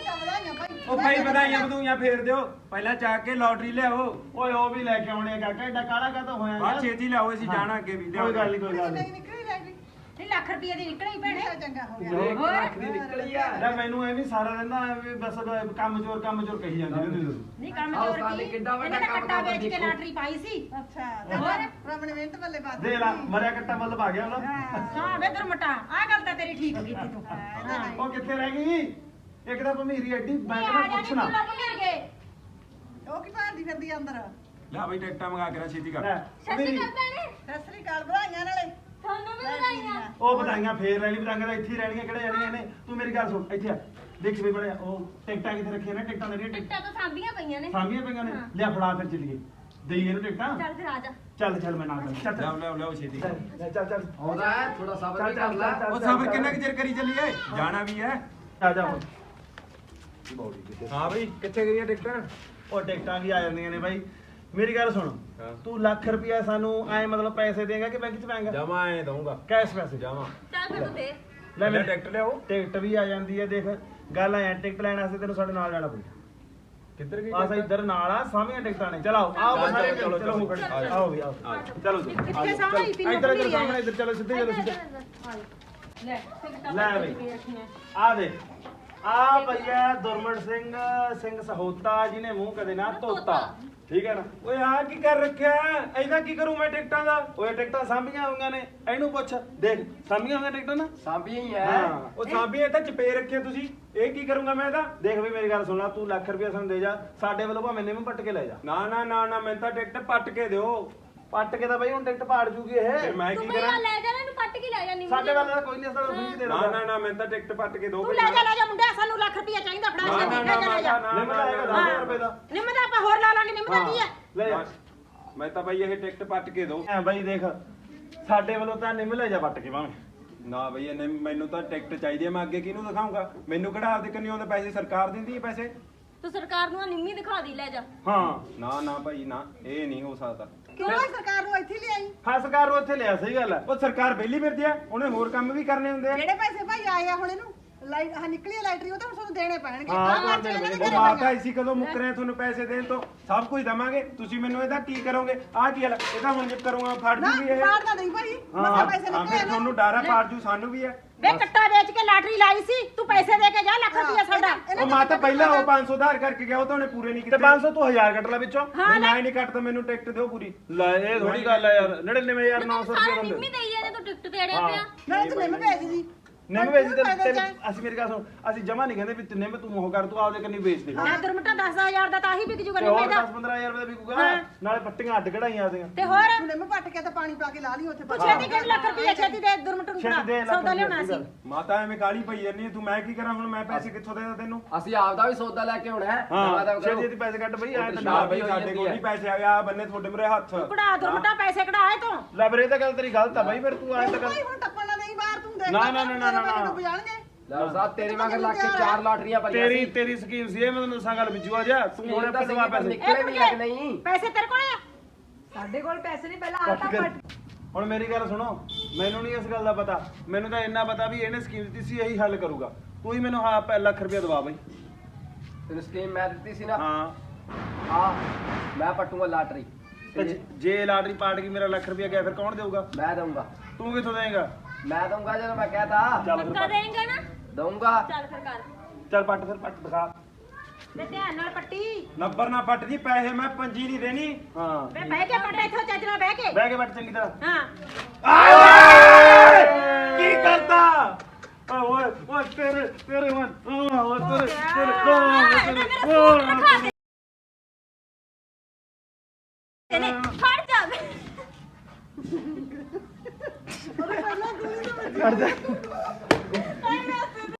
ਉਹ ਭਾਈ ਵਧਾਈਆਂ ਵਧੂਈਆਂ ਫੇਰ ਦਿਓ। ਪਹਿਲਾਂ ਜਾ ਕੇ ਲੋਟਰੀ ਲਿਆਓ। ਓਏ ਉਹ ਵੀ ਲੈ ਕੇ ਆਉਣੇ ਆ ਕਾਕਾ ਐਡਾ ਕਾਲਾ ਕਾ ਤਾਂ ਹੋਇਆ ਬਾਅਦ ਯਾਰ। ਛੇਤੀ ਲਿਆਓ ਅਸੀਂ ਜਾਣਾ ਅੱਗੇ ਵੀ ਲਿਆਓ। ਕੋਈ ਗੱਲ ਨਹੀਂ ਕੋਈ ਗੱਲ ਨਹੀਂ ਨਿਕਲੀ ਲੈਗੀ ਨਹੀਂ ਲੱਖ ਰੁਪਏ ਦੀ ਨਿਕਲੀ ਭੈਣੇ। ਚੰਗਾ ਹੋ ਗਿਆ। ਹੋਰ? ਲੱਖ ਦੀ ਨਿਕਲੀ ਆ। ਲੈ ਮੈਨੂੰ ਐਵੇਂ ਸਾਰਾ ਨਾ ਐਵੇਂ ਬਸ ਕੰਮ ਚੋਰ ਕੰਮ ਚੋਰ ਕਹੀ ਜਾਂਦੀ ਰਹਿੰਦੀ ਤੁਸੀਂ ਨਹੀਂ ਕੰਮ ਆਹ ਜੋਰ ਉਸਤਾਦ ਕੀ ਨੇ ਕਿੱਡਾ ਵੱਡਾ ਇਹਨੇ ਤਾਂ ਕੰਮ ਕੱਟਾ ਕਰਦਾ ਵੇਚ ਕੇ ਦੇਖੋ। ਲਾਟਰੀ ਪਾਈ ਸੀ। ਅੱਛਾ ਹੋਰ? ਤੇ ਰੱਬ ਨੇ ਮਿਹਨਤ ਬੱਲੇ ਬਾਤ ਦੇ ਲਾ ਮਰਿਆ ਕੱਟਾ ਮਤਲਬ ਆ ਗਿਆ ਉਹਦਾ ਹਾਂ ਵੇ ਦੁਰਮਟਾ ਆ ਗੱਲ ਤਾਂ ਤੇਰੀ ਠੀਕ ਕੀਤੀ ਤੂੰ। ਉਹ ਕਿੱਥੇ ਰਹਿ ਗਈ? ਇੱਕ ਤਾਂ ਭਮੀਰੀ ਐਡੀ ਜਾ ਨੀ ਪੁੱਛਣਾ। ਉਹ ਕੀ ਭਾਂਦੀ ਫਿਰਦੀ ਆ ਅੰਦਰ? ਲੈ ਭਾਈ ਟਿਕਟਾਂ ਮੰਗਾ ਕੇ ਨਾ ਛੇਤੀ ਕਰ। ਲੈ, ਭਮੀਰੀ, ਸਤਿ ਸ੍ਰੀ ਅਕਾਲ ਵਧਾਈਆਂ ਨਾਲੇ। ਤੁਹਾਨੂੰ ਵੀ ਵਧਾਈਆਂ। ਉਹ ਵਧਾਈਆਂ ਫੇਰ ਰਹਿਣੀ ਪਤੰਗ ਤਾਂ ਇੱਥੇ ਹੀ ਰਹਿਣੀਆਂ ਕਿਹੜੇ ਜਾਣੀਆਂ ਨੇ ਤੂੰ ਮੇਰੀ ਗੱਲ ਸੁਣ ਇੱਥੇ ਆ। ਦੇਖ ਵੀ ਬੜਿਆ ਉਹ ਟਿਕਟਾਂ ਕਿੱਥੇ ਰੱਖੀਆਂ ਨੇ? ਟਿਕਟਾਂ ਮੇਰੀਆਂ ਟਿਕਟਾਂ ਟਿਕਟਾਂ ਤਾਂ ਸਾਂਭੀਆਂ ਪਈਆਂ ਨੇ। ਸਾਂਭੀਆਂ ਪਈਆਂ ਨੇ। ਲਿਆ ਫੜਾ ਫਿਰ ਚੱਲੀਏ। ਦੇਈਏ ਇਹਨੂੰ ਟਿਕਟਾਂ? ਚੱਲ ਫਿਰ ਆ ਜਾ। ਚੱਲ ਚੱਲ ਮੈਂ ਨਾਲ ਚੱਲ। ਚੱਲ ਲਿਆਓ ਲਿਆਓ ਛੇਤੀ। ਚੱਲ ਚੱਲ ਚੱਲ। ਆਉਂਦਾ ਥੋੜਾ ਸਬਰ ਕਰ ਲੈ। ਉਹ ਸਬਰ ਕਿੰਨਾ ਕੁ ਚਿਰ ਕਰੀ ਚੱਲੀਏ ਜਾਣਾ ਵੀ ਹੈ ਆ ਜਾ ਹੁਣ। ਹਾਂ ਭਾਈ ਕਿੱਥੇ ਗਈਆਂ ਟਿਕਟਾਂ? ਉਹ ਟਿਕਟਾਂ ਵੀ ਆ ਜਾਂਦੀਆਂ ਨੇ ਬਾਈ। ਮੇਰੀ ਗੱਲ ਸੁਣ ਹਾਂ। ਤੂੰ ਲੱਖ ਰੁਪਇਆ ਸਾਨੂੰ ਐ ਮਤਲਬ ਪੈਸੇ ਦੇਗਾ ਕਿ ਬੈਂਕ ਚ ਪਾਏਗਾ ਜਮਾ ਐ ਦਊਂਗਾ। ਕੈਸ਼ ਪੈਸੇ। ਜਮਾ ਚੱਲ ਫਿਰ ਤੂੰ ਦੇ। ਲੈ ਮੈਂ ਟਿਕਟ ਲਿਆਓ। ਟਿਕਟ ਵੀ ਆ ਜਾਂਦੀ ਹੈ ਦੇਖ। ਗੱਲ ਐ ਟਿਕਟ ਲੈਣ ਵਾਸਤੇ ਤੈਨੂੰ ਸਾਡੇ ਨਾਲ ਜਾਣਾ ਪਊ ਕਿੱਧਰ ਗਈ ਆਸਾ ਇੱਧਰ ਨਾਲ ਆ ਸਾਹਮਣੇ ਟਿਕਟਾਂ ਨੇ। ਚਲ ਆਓ ਆਓ ਚਲੋ, ਸਾਰੇ ਚਲੋ, ਚਲੋ ਚਲੋ, ਚਲੋ ਚਲੋ। ਆਓ ਵੀ ਆਓ। ਚਲੋ ਜੀ। ਕਿੱਥੇ ਸਾਹਮਣੇ ਹੀ ਤਿੰਨੋਂ ਇੱਧਰ ਸਾਹਮਣੇ ਇੱਧਰ। ਚਲੋ ਸਿੱਧੇ ਚਲੋ ਸਿੱਧੇ ਲੈ ਟਿਕਟਾਂ ਲੈ ਲੈ ਬਈ। ਆ ਦੇ ਆ ਭਈਆ ਦੁਰਮਨ ਸਿੰਘ ਸਿੰਘ ਸਹੋਤਾ ਜਿਹਨੇ ਮੂੰਹ ਕਦੇ ਨਾ ਧੋਤਾ ਠੀਕ ਹੈ ਨਾ? ਓਏ ਆ ਕੀ ਕਰ ਰੱਖਿਆ? ਐਦਾਂ ਕੀ ਕਰੂੰ ਮੈਂ ਟਿਕਟਾਂ ਦਾ? ਓਏ ਟਿਕਟਾਂ ਸਾਂਭੀਆਂ ਹੋਈਆਂ ਨੇ। ਇਹਨੂੰ ਪੁੱਛ। ਦੇਖ ਸਾਂਭੀਆਂ ਹੋਈਆਂ ਟਿਕਟਾਂ ਨਾ? ਸਾਂਭੀ ਹੀ ਹਾਂ ਉਹ ਇਹ ਤਾਂ ਚਪੇ ਰੱਖਿਆ ਤੁਸੀਂ। ਇਹ ਕੀ ਕਰੂੰਗਾ ਮੈਂ ਇਹਦਾ? ਦੇਖ ਵੀ ਮੇਰੀ ਗੱਲ ਸੁਣ ਲੈ ਤੂੰ ਲੱਖ ਰੁਪਇਆ ਸਾਨੂੰ ਦੇ ਜਾ। ਸਾਡੇ ਵੱਲੋਂ ਭਾਵੇਂ ਨਿੰਮ ਪੱਟ ਕੇ ਲੈ ਜਾ। ਨਾ ਨਾ ਨਾ ਨਾ ਮੈਨੂੰ ਤਾਂ ਟਿਕਟ ਪੱਟ ਕੇ ਦਿਓ। ਪੱਟ ਕੇ ਤਾਂ ਬਈ ਹੁਣ ਟਿਕਟ ਪਾੜ ਜੂਗੀ ਇਹ। ਫਿਰ ਮੈਂ ਤੂੰ ਕੀ ਕਰਾਂ? ਲੈ ਜਾ ਨਾ ਇਹਨੂੰ ਕੱਟ ਕੇ ਲੈ ਜਾ ਨਿੰਮ ਸਾਡੇ ਵੱਲ ਤਾਂ ਕੋਈ ਨਹੀਂ ਦੇ ਨਾ ਦੇਣਾ ਨਾ ਨਾ ਮੈਨੂੰ ਤਾਂ ਟਿਕਟ ਪੱਟ ਕੇ ਦਿਓ ਤੂੰ ਲੈ ਜਾ ਲੈ ਜਾ ਮੁੰਡਿਆ ਸਾਨੂੰ ਲੱਖ ਰੁਪਏ ਚਾਹੀਦਾ ਫੜਾ ਨਾ ਨਾ ਲੈ ਨਾ ਜਾ ਲੈ ਜਾ। ਨਾ ਨਿੰਮ ਦਾ ਹੈਗਾ ਨਾ 10000 ਰੁਪਏ ਦਾ। ਨਿੰਮ ਦਾ ਆਪਾਂ ਹੋਰ ਲਾ ਲਾਂਗੇ ਨਿੰਮ ਦਾ ਕੀ ਹੈ? ਲੈ ਜਾ। ਮੈਂ ਤਾਂ ਬਈ ਇਹ ਟਿਕਟ ਪੱਟ ਕੇ ਦਿਓ ਐ ਬਈ ਦੇਖ ਸਾਡੇ ਵੱਲੋਂ ਤਾਂ ਨਿੰਮ ਲੈ ਜਾ ਪੱਟ ਕੇ ਭਾਵੇਂ। ਨਾ ਬਈ ਇਹਨੇ ਮੈਨੂੰ ਤਾਂ ਟਿਕਟ ਚਾਹੀਦੀ ਹੈ ਮੈਂ ਅੱਗੇ ਕਿਹਨੂੰ ਦਿਖਾਉਂਗਾ ਮੈਨੂੰ ਕਿਹੜਾ ਆਪਦੇ ਕੰਨਿਓ ਦੇ ਪੈਸੇ ਸਰਕਾਰ ਦਿੰਦੀ ਹੈ ਪੈਸੇ? ਤੂੰ ਸਰਕਾਰ ਨੂੰ ਆ ਨਿੰਮੀ ਦਿਖਾ ਦੀ ਲੈ ਜਾ। ਹਾਂ। ਨਾ ਨਾ ਭਾਈ ਨਾ ਇਹ ਨਹੀਂ ਹੋ ਸਕਦਾ। ਕਿਉਂ ਸਰਕਾਰ ਨੂੰ ਇੱਥੇ ਲਿਆਈ? ਹਾਂ ਸਰਕਾਰ ਨੂੰ ਇੱਥੇ ਲਿਆ ਸਹੀ ਗੱਲ ਹੈ ਉਹ ਸਰਕਾਰ ਵਿਹਲੀ ਫਿਰਦੀ ਆ ਉਹਨੇ ਹੋਰ ਕੰਮ ਵੀ ਕਰਨੇ ਹੁੰਦੇ ਆ। ਜਿਹੜੇ ਪੈਸੇ ਭਾਈ ਆਏ ਆ ਹੁਣ ਇਹਨੂੰ? ਲਾਈਟ ਆ ਨਿਕਲੀ ਆ ਲਾਈਟਰੀ ਉਹ ਤਾਂ ਹੁਣ ਤੁਹਾਨੂੰ ਦੇਣੇ ਪੈਣਗੇ। ਹਾਂ, ਆਹ ਉਹ ਖਰਚੇ ਇਹਨਾਂ ਦੇ ਉਹ ਮਾਤਾ। ਇਸੀ ਕਦੋਂ ਮੁੱਕ ਰਹੇ ਆ ਤੁਹਾਨੂੰ ਪੈਸੇ ਦੇਣ ਤੋਂ? ਸਭ ਕੁਝ ਦਵਾਂਗੇ। ਤੁਸੀਂ ਮੈਨੂੰ ਇਹਦਾ ਕੀ ਕਰੋਗੇ? ਆਹ ਕੀ ਹਾਲ ਇਹਦਾ ਹੁਣ ਜੇ ਕਰੂੰਗਾ ਫੜ ਨਾ ਜੂਗੀ ਇਹ। ਫਾੜ ਨਾ ਦੇਈ ਭਾਈ। ਮਸਾ ਪੈਸੇ ਹਾਂ ਨਿਕਲੇ ਫਿਰ ਨੇ। ਤੁਹਾਨੂੰ ਡਰ ਹੈ ਫੜ ਜੂ ਸਾਨੂੰ ਵੀ ਹੈ ਵੇ ਕੱਟਾ ਵੇਚ ਕੇ ਲਾਟਰੀ ਲਾਈ ਸੀ। ਤੂੰ ਪੈਸੇ ਦੇ ਕੇ ਜਾ ਲੱਖ ਰੁਪਏ ਸਾਡਾ ਉਹ ਮਾਤਾ ਪਹਿਲਾਂ ਉਹ 500 ਉਧਾਰ ਕਰਕੇ ਗਿਆ ਉਹ ਤਾਂ ਉਹਨੇ ਪੂਰੇ ਨਹੀਂ ਤੇ ਕੀਤੇ। 500 ਤੂੰ 1000 ਕੱਟ ਲੈ ਵਿੱਚੋਂ। ਹਾਂ ਨਹੀਂ, ਮੈਂ ਨਹੀਂ ਕੱਟਦਾ ਮੈਨੂੰ ਟਿਕਟ ਦਿਓ ਪੂਰੀ। ਲੈ ਇਹ ਥੋੜੀ ਗੱਲ ਹੈ ਯਾਰ। 99900 ਸਾਰਾ ਰੁਪਏ ਨਿੰਮੀ ਦੇਈ ਜਾਂਦੇ ਤੂੰ ਟਿਕਟ ਦੇੜੇ। ਪਿਆ। ਮੈਂ ਤਾਂ ਨਿੰਮ ਭੇਜ ਦੀ ਨਿੰਮ ਵੇਚ ਚਾਹੇ। ਅਸੀਂ ਮੇਰੀ ਗੱਲ ਸੁਣ ਅਸੀਂ ਜਮਾ ਨਹੀਂ ਕਹਿੰਦੇ ਵੀ ਤੂੰ ਨਿੰਮ ਤੂੰ ਉਹ ਕਰ ਤੂੰ ਆਪਦੇ ਕੰਨੀ ਵੇਚ ਦੇ। ਮੈਂ ਦੁਰਮਟਾ 10000 ਦਾ ਤਾਂ ਆਹੀ ਵਿਕ ਜੂਗਾ ਤੇ ਨਿੰਮੇ ਹੋਰ ਦਾ 10 15000 ਰੁਪਏ ਦਾ ਵਿਕੂਗਾ ਹਾਂ। ਨਾਲੇ ਪੱਟੀਆਂ ਅੱਡ ਕਢਾਈਆਂ ਆਦੀਆਂ ਤੇ ਹੋਰ? ਤੂੰ ਨਿੰਮ ਪੱਟ ਕੇ ਤੇ ਪਾਣੀ ਪਾ ਕੇ ਲਾ ਲਈ ਉੱਥੇ ਤੂੰ ਛੇਤੀ ਕਿਹੜੇ ਲੱਖ ਰੁਪਏ ਛੇਤੀ। ਦੇ ਦੁਰਮਟ ਨੂੰ ਛੇਤੀ ਦੇ ਲੱਖ ਸੌਦਾ ਰੁਪਏ ਲਿਆਉਣਾ ਸੀ ਮਾਤਾ ਐਵੇਂ ਕਾਲੀ ਪਈ ਹੈ ਤੂੰ ਮੈਂ ਕੀ ਕਰਾਂ ਹੁਣ ਮੈਂ ਪੈਸੇ ਕਿੱਥੋਂ ਦੇਦਾ ਤੈਨੂੰ? ਅਸੀਂ ਆਪਦਾ ਵੀ ਸੌਦਾ ਲੈ ਕੇ ਆਉਣਾ ਹੈ। ਦਾ ਹਾਂ ਕਰੋ। ਛੇਤੀ ਛੇਤੀ ਪੈਸੇ ਕੱਢ ਬਈ ਐ ਤਾਂ ਬਈ ਸਾਡੇ ਕੋਲ ਨਹੀਂ ਪੈਸੇ ਆ ਗਿਆ ਬੰਨੇ ਤੁਹਾਡੇ ਮਰੇ ਹੱਥ। ਕਢਾ ਦੁਰਮਟਾ ਪੈਸੇ ਕਢਾਏ ਤੂੰ। ਲੈ ਵੀਰੇ ਤਾਂ ਗੱਲ ਤੇਰੀ ਗਲਤ ਆ ਬਾਈ ਫਿਰ ਤੂੰ ਐ ਤਾਂ ਗੱਲ ਹੁਣ ਟੱਪਣ ਨਾ ਦੇਈ ਬਾਹਰ ਤੂੰ ਦੇਖ ਨਾ, ਨਾ, ਨਾ, ਨਾ, ਨਾ, ਨਾ। ਡੁੱਬ ਜਾਣਗੇ ਲੈ ਸਾਹਿਬ ਤੇਰੇ ਮਗਰ ਲੱਗ ਕੇ ਚਾਰ ਲਾਟਰੀਆਂ ਪਈਆਂ ਤੇਰੀ ਸੀ। ਤੇਰੀ ਸਕੀਮ ਸੀ ਇਹ ਮੈਂ ਤੈਨੂੰ ਦੱਸਾਂ ਗੱਲ ਵਿੱਚੂ ਆ ਜਾ। ਤੂੰ ਹੁਣ ਪਟਵਾ ਪੈਸੇ ਨਿਕਲੇ। ਵੀ ਲੱਗ ਨਹੀਂ। ਪੈਸੇ ਤੇਰੇ ਕੋਲ ਆ? ਸਾਡੇ ਕੋਲ ਪੈਸੇ ਨਹੀਂ ਪਹਿਲਾਂ ਕੱਟ ਕਰ। ਹੁਣ ਮੇਰੀ ਗੱਲ ਸੁਣੋ ਮੈਨੂੰ ਨਹੀਂ ਇਸ ਗੱਲ ਦਾ ਪਤਾ। ਮੈਨੂੰ ਤਾਂ ਇੰਨਾ ਪਤਾ ਵੀ ਇਹਨੇ ਸਕੀਮ ਦਿੱਤੀ ਸੀ ਇਹੀ ਹੱਲ ਕਰੂਗਾ। ਤੂੰ ਹੀ ਮੈਨੂੰ ਹਾਂ ਪੈ ਲੱਖ ਰੁਪਏ ਦਵਾ ਬਈ। ਤੈਨੂੰ ਸਕੀਮ ਮੈਂ ਦਿੱਤੀ ਸੀ ਨਾ। ਹਾਂ। ਹਾਂ ਮੈਂ ਪਟੂਗਾ ਲਾਟਰੀ। ਤੇ ਜੇ- ਜੇ ਲਾਟਰੀ ਪਾਟ ਗਈ ਮੇਰਾ ਲੱਖ ਰੁਪਏ ਗਿਆ ਫਿਰ ਕੌਣ ਦੇਊਗਾ? ਮੈਂ ਦਊਂਗਾ। ਤੂੰ ਕਿੱਥੋਂ ਦੇਂਗਾ ਮੈਂ ਦਊਂਗਾ ਜਦੋਂ ਮੈਂ ਕਹਤਾ। ਚੱਲ ਫਿਰ ਪੱਕਾ ਪੱਟ। ਦੇਂਗਾ ਨਾ? ਦਊਂਗਾ। ਚੱਲ ਫਿਰ ਕਰ। ਚੱਲ ਪੱਟ ਫਿਰ ਪੱਟ ਦਿਖਾ। ਤੇ ਧਿਆਨ ਨਾਲ ਪੱਟੀ। ਨੰਬਰ ਨਾ ਪੱਟ ਜੀ ਪੈਸੇ ਮੈਂ ਪੰਜੀ ਨਹੀਂ ਦੇਣੀ। ਹਾਂ। ਵੇ ਬਹਿ ਕੇ ਪੱਟ ਇੱਥੋਂ ਚੱਜ ਨਾਲ ਬਹਿ ਕੇ। ਬਹਿ ਕੇ ਪੱਟ ਚੰਗੀ ਤਰ੍ਹਾਂ। ਹਾਂ। ਕੀ ਕਰਦਾ? ਓਏ ਓਏ ਤੇਰੇ ਤੇਰੇ ਓਏ ਓਏ ਤੇਰੇ ਤੇਰੇ ਓਏ ਤੇਰੇ। ਤੇਨੇ ਫੜ ਜਾ ਕਰ ਜਾ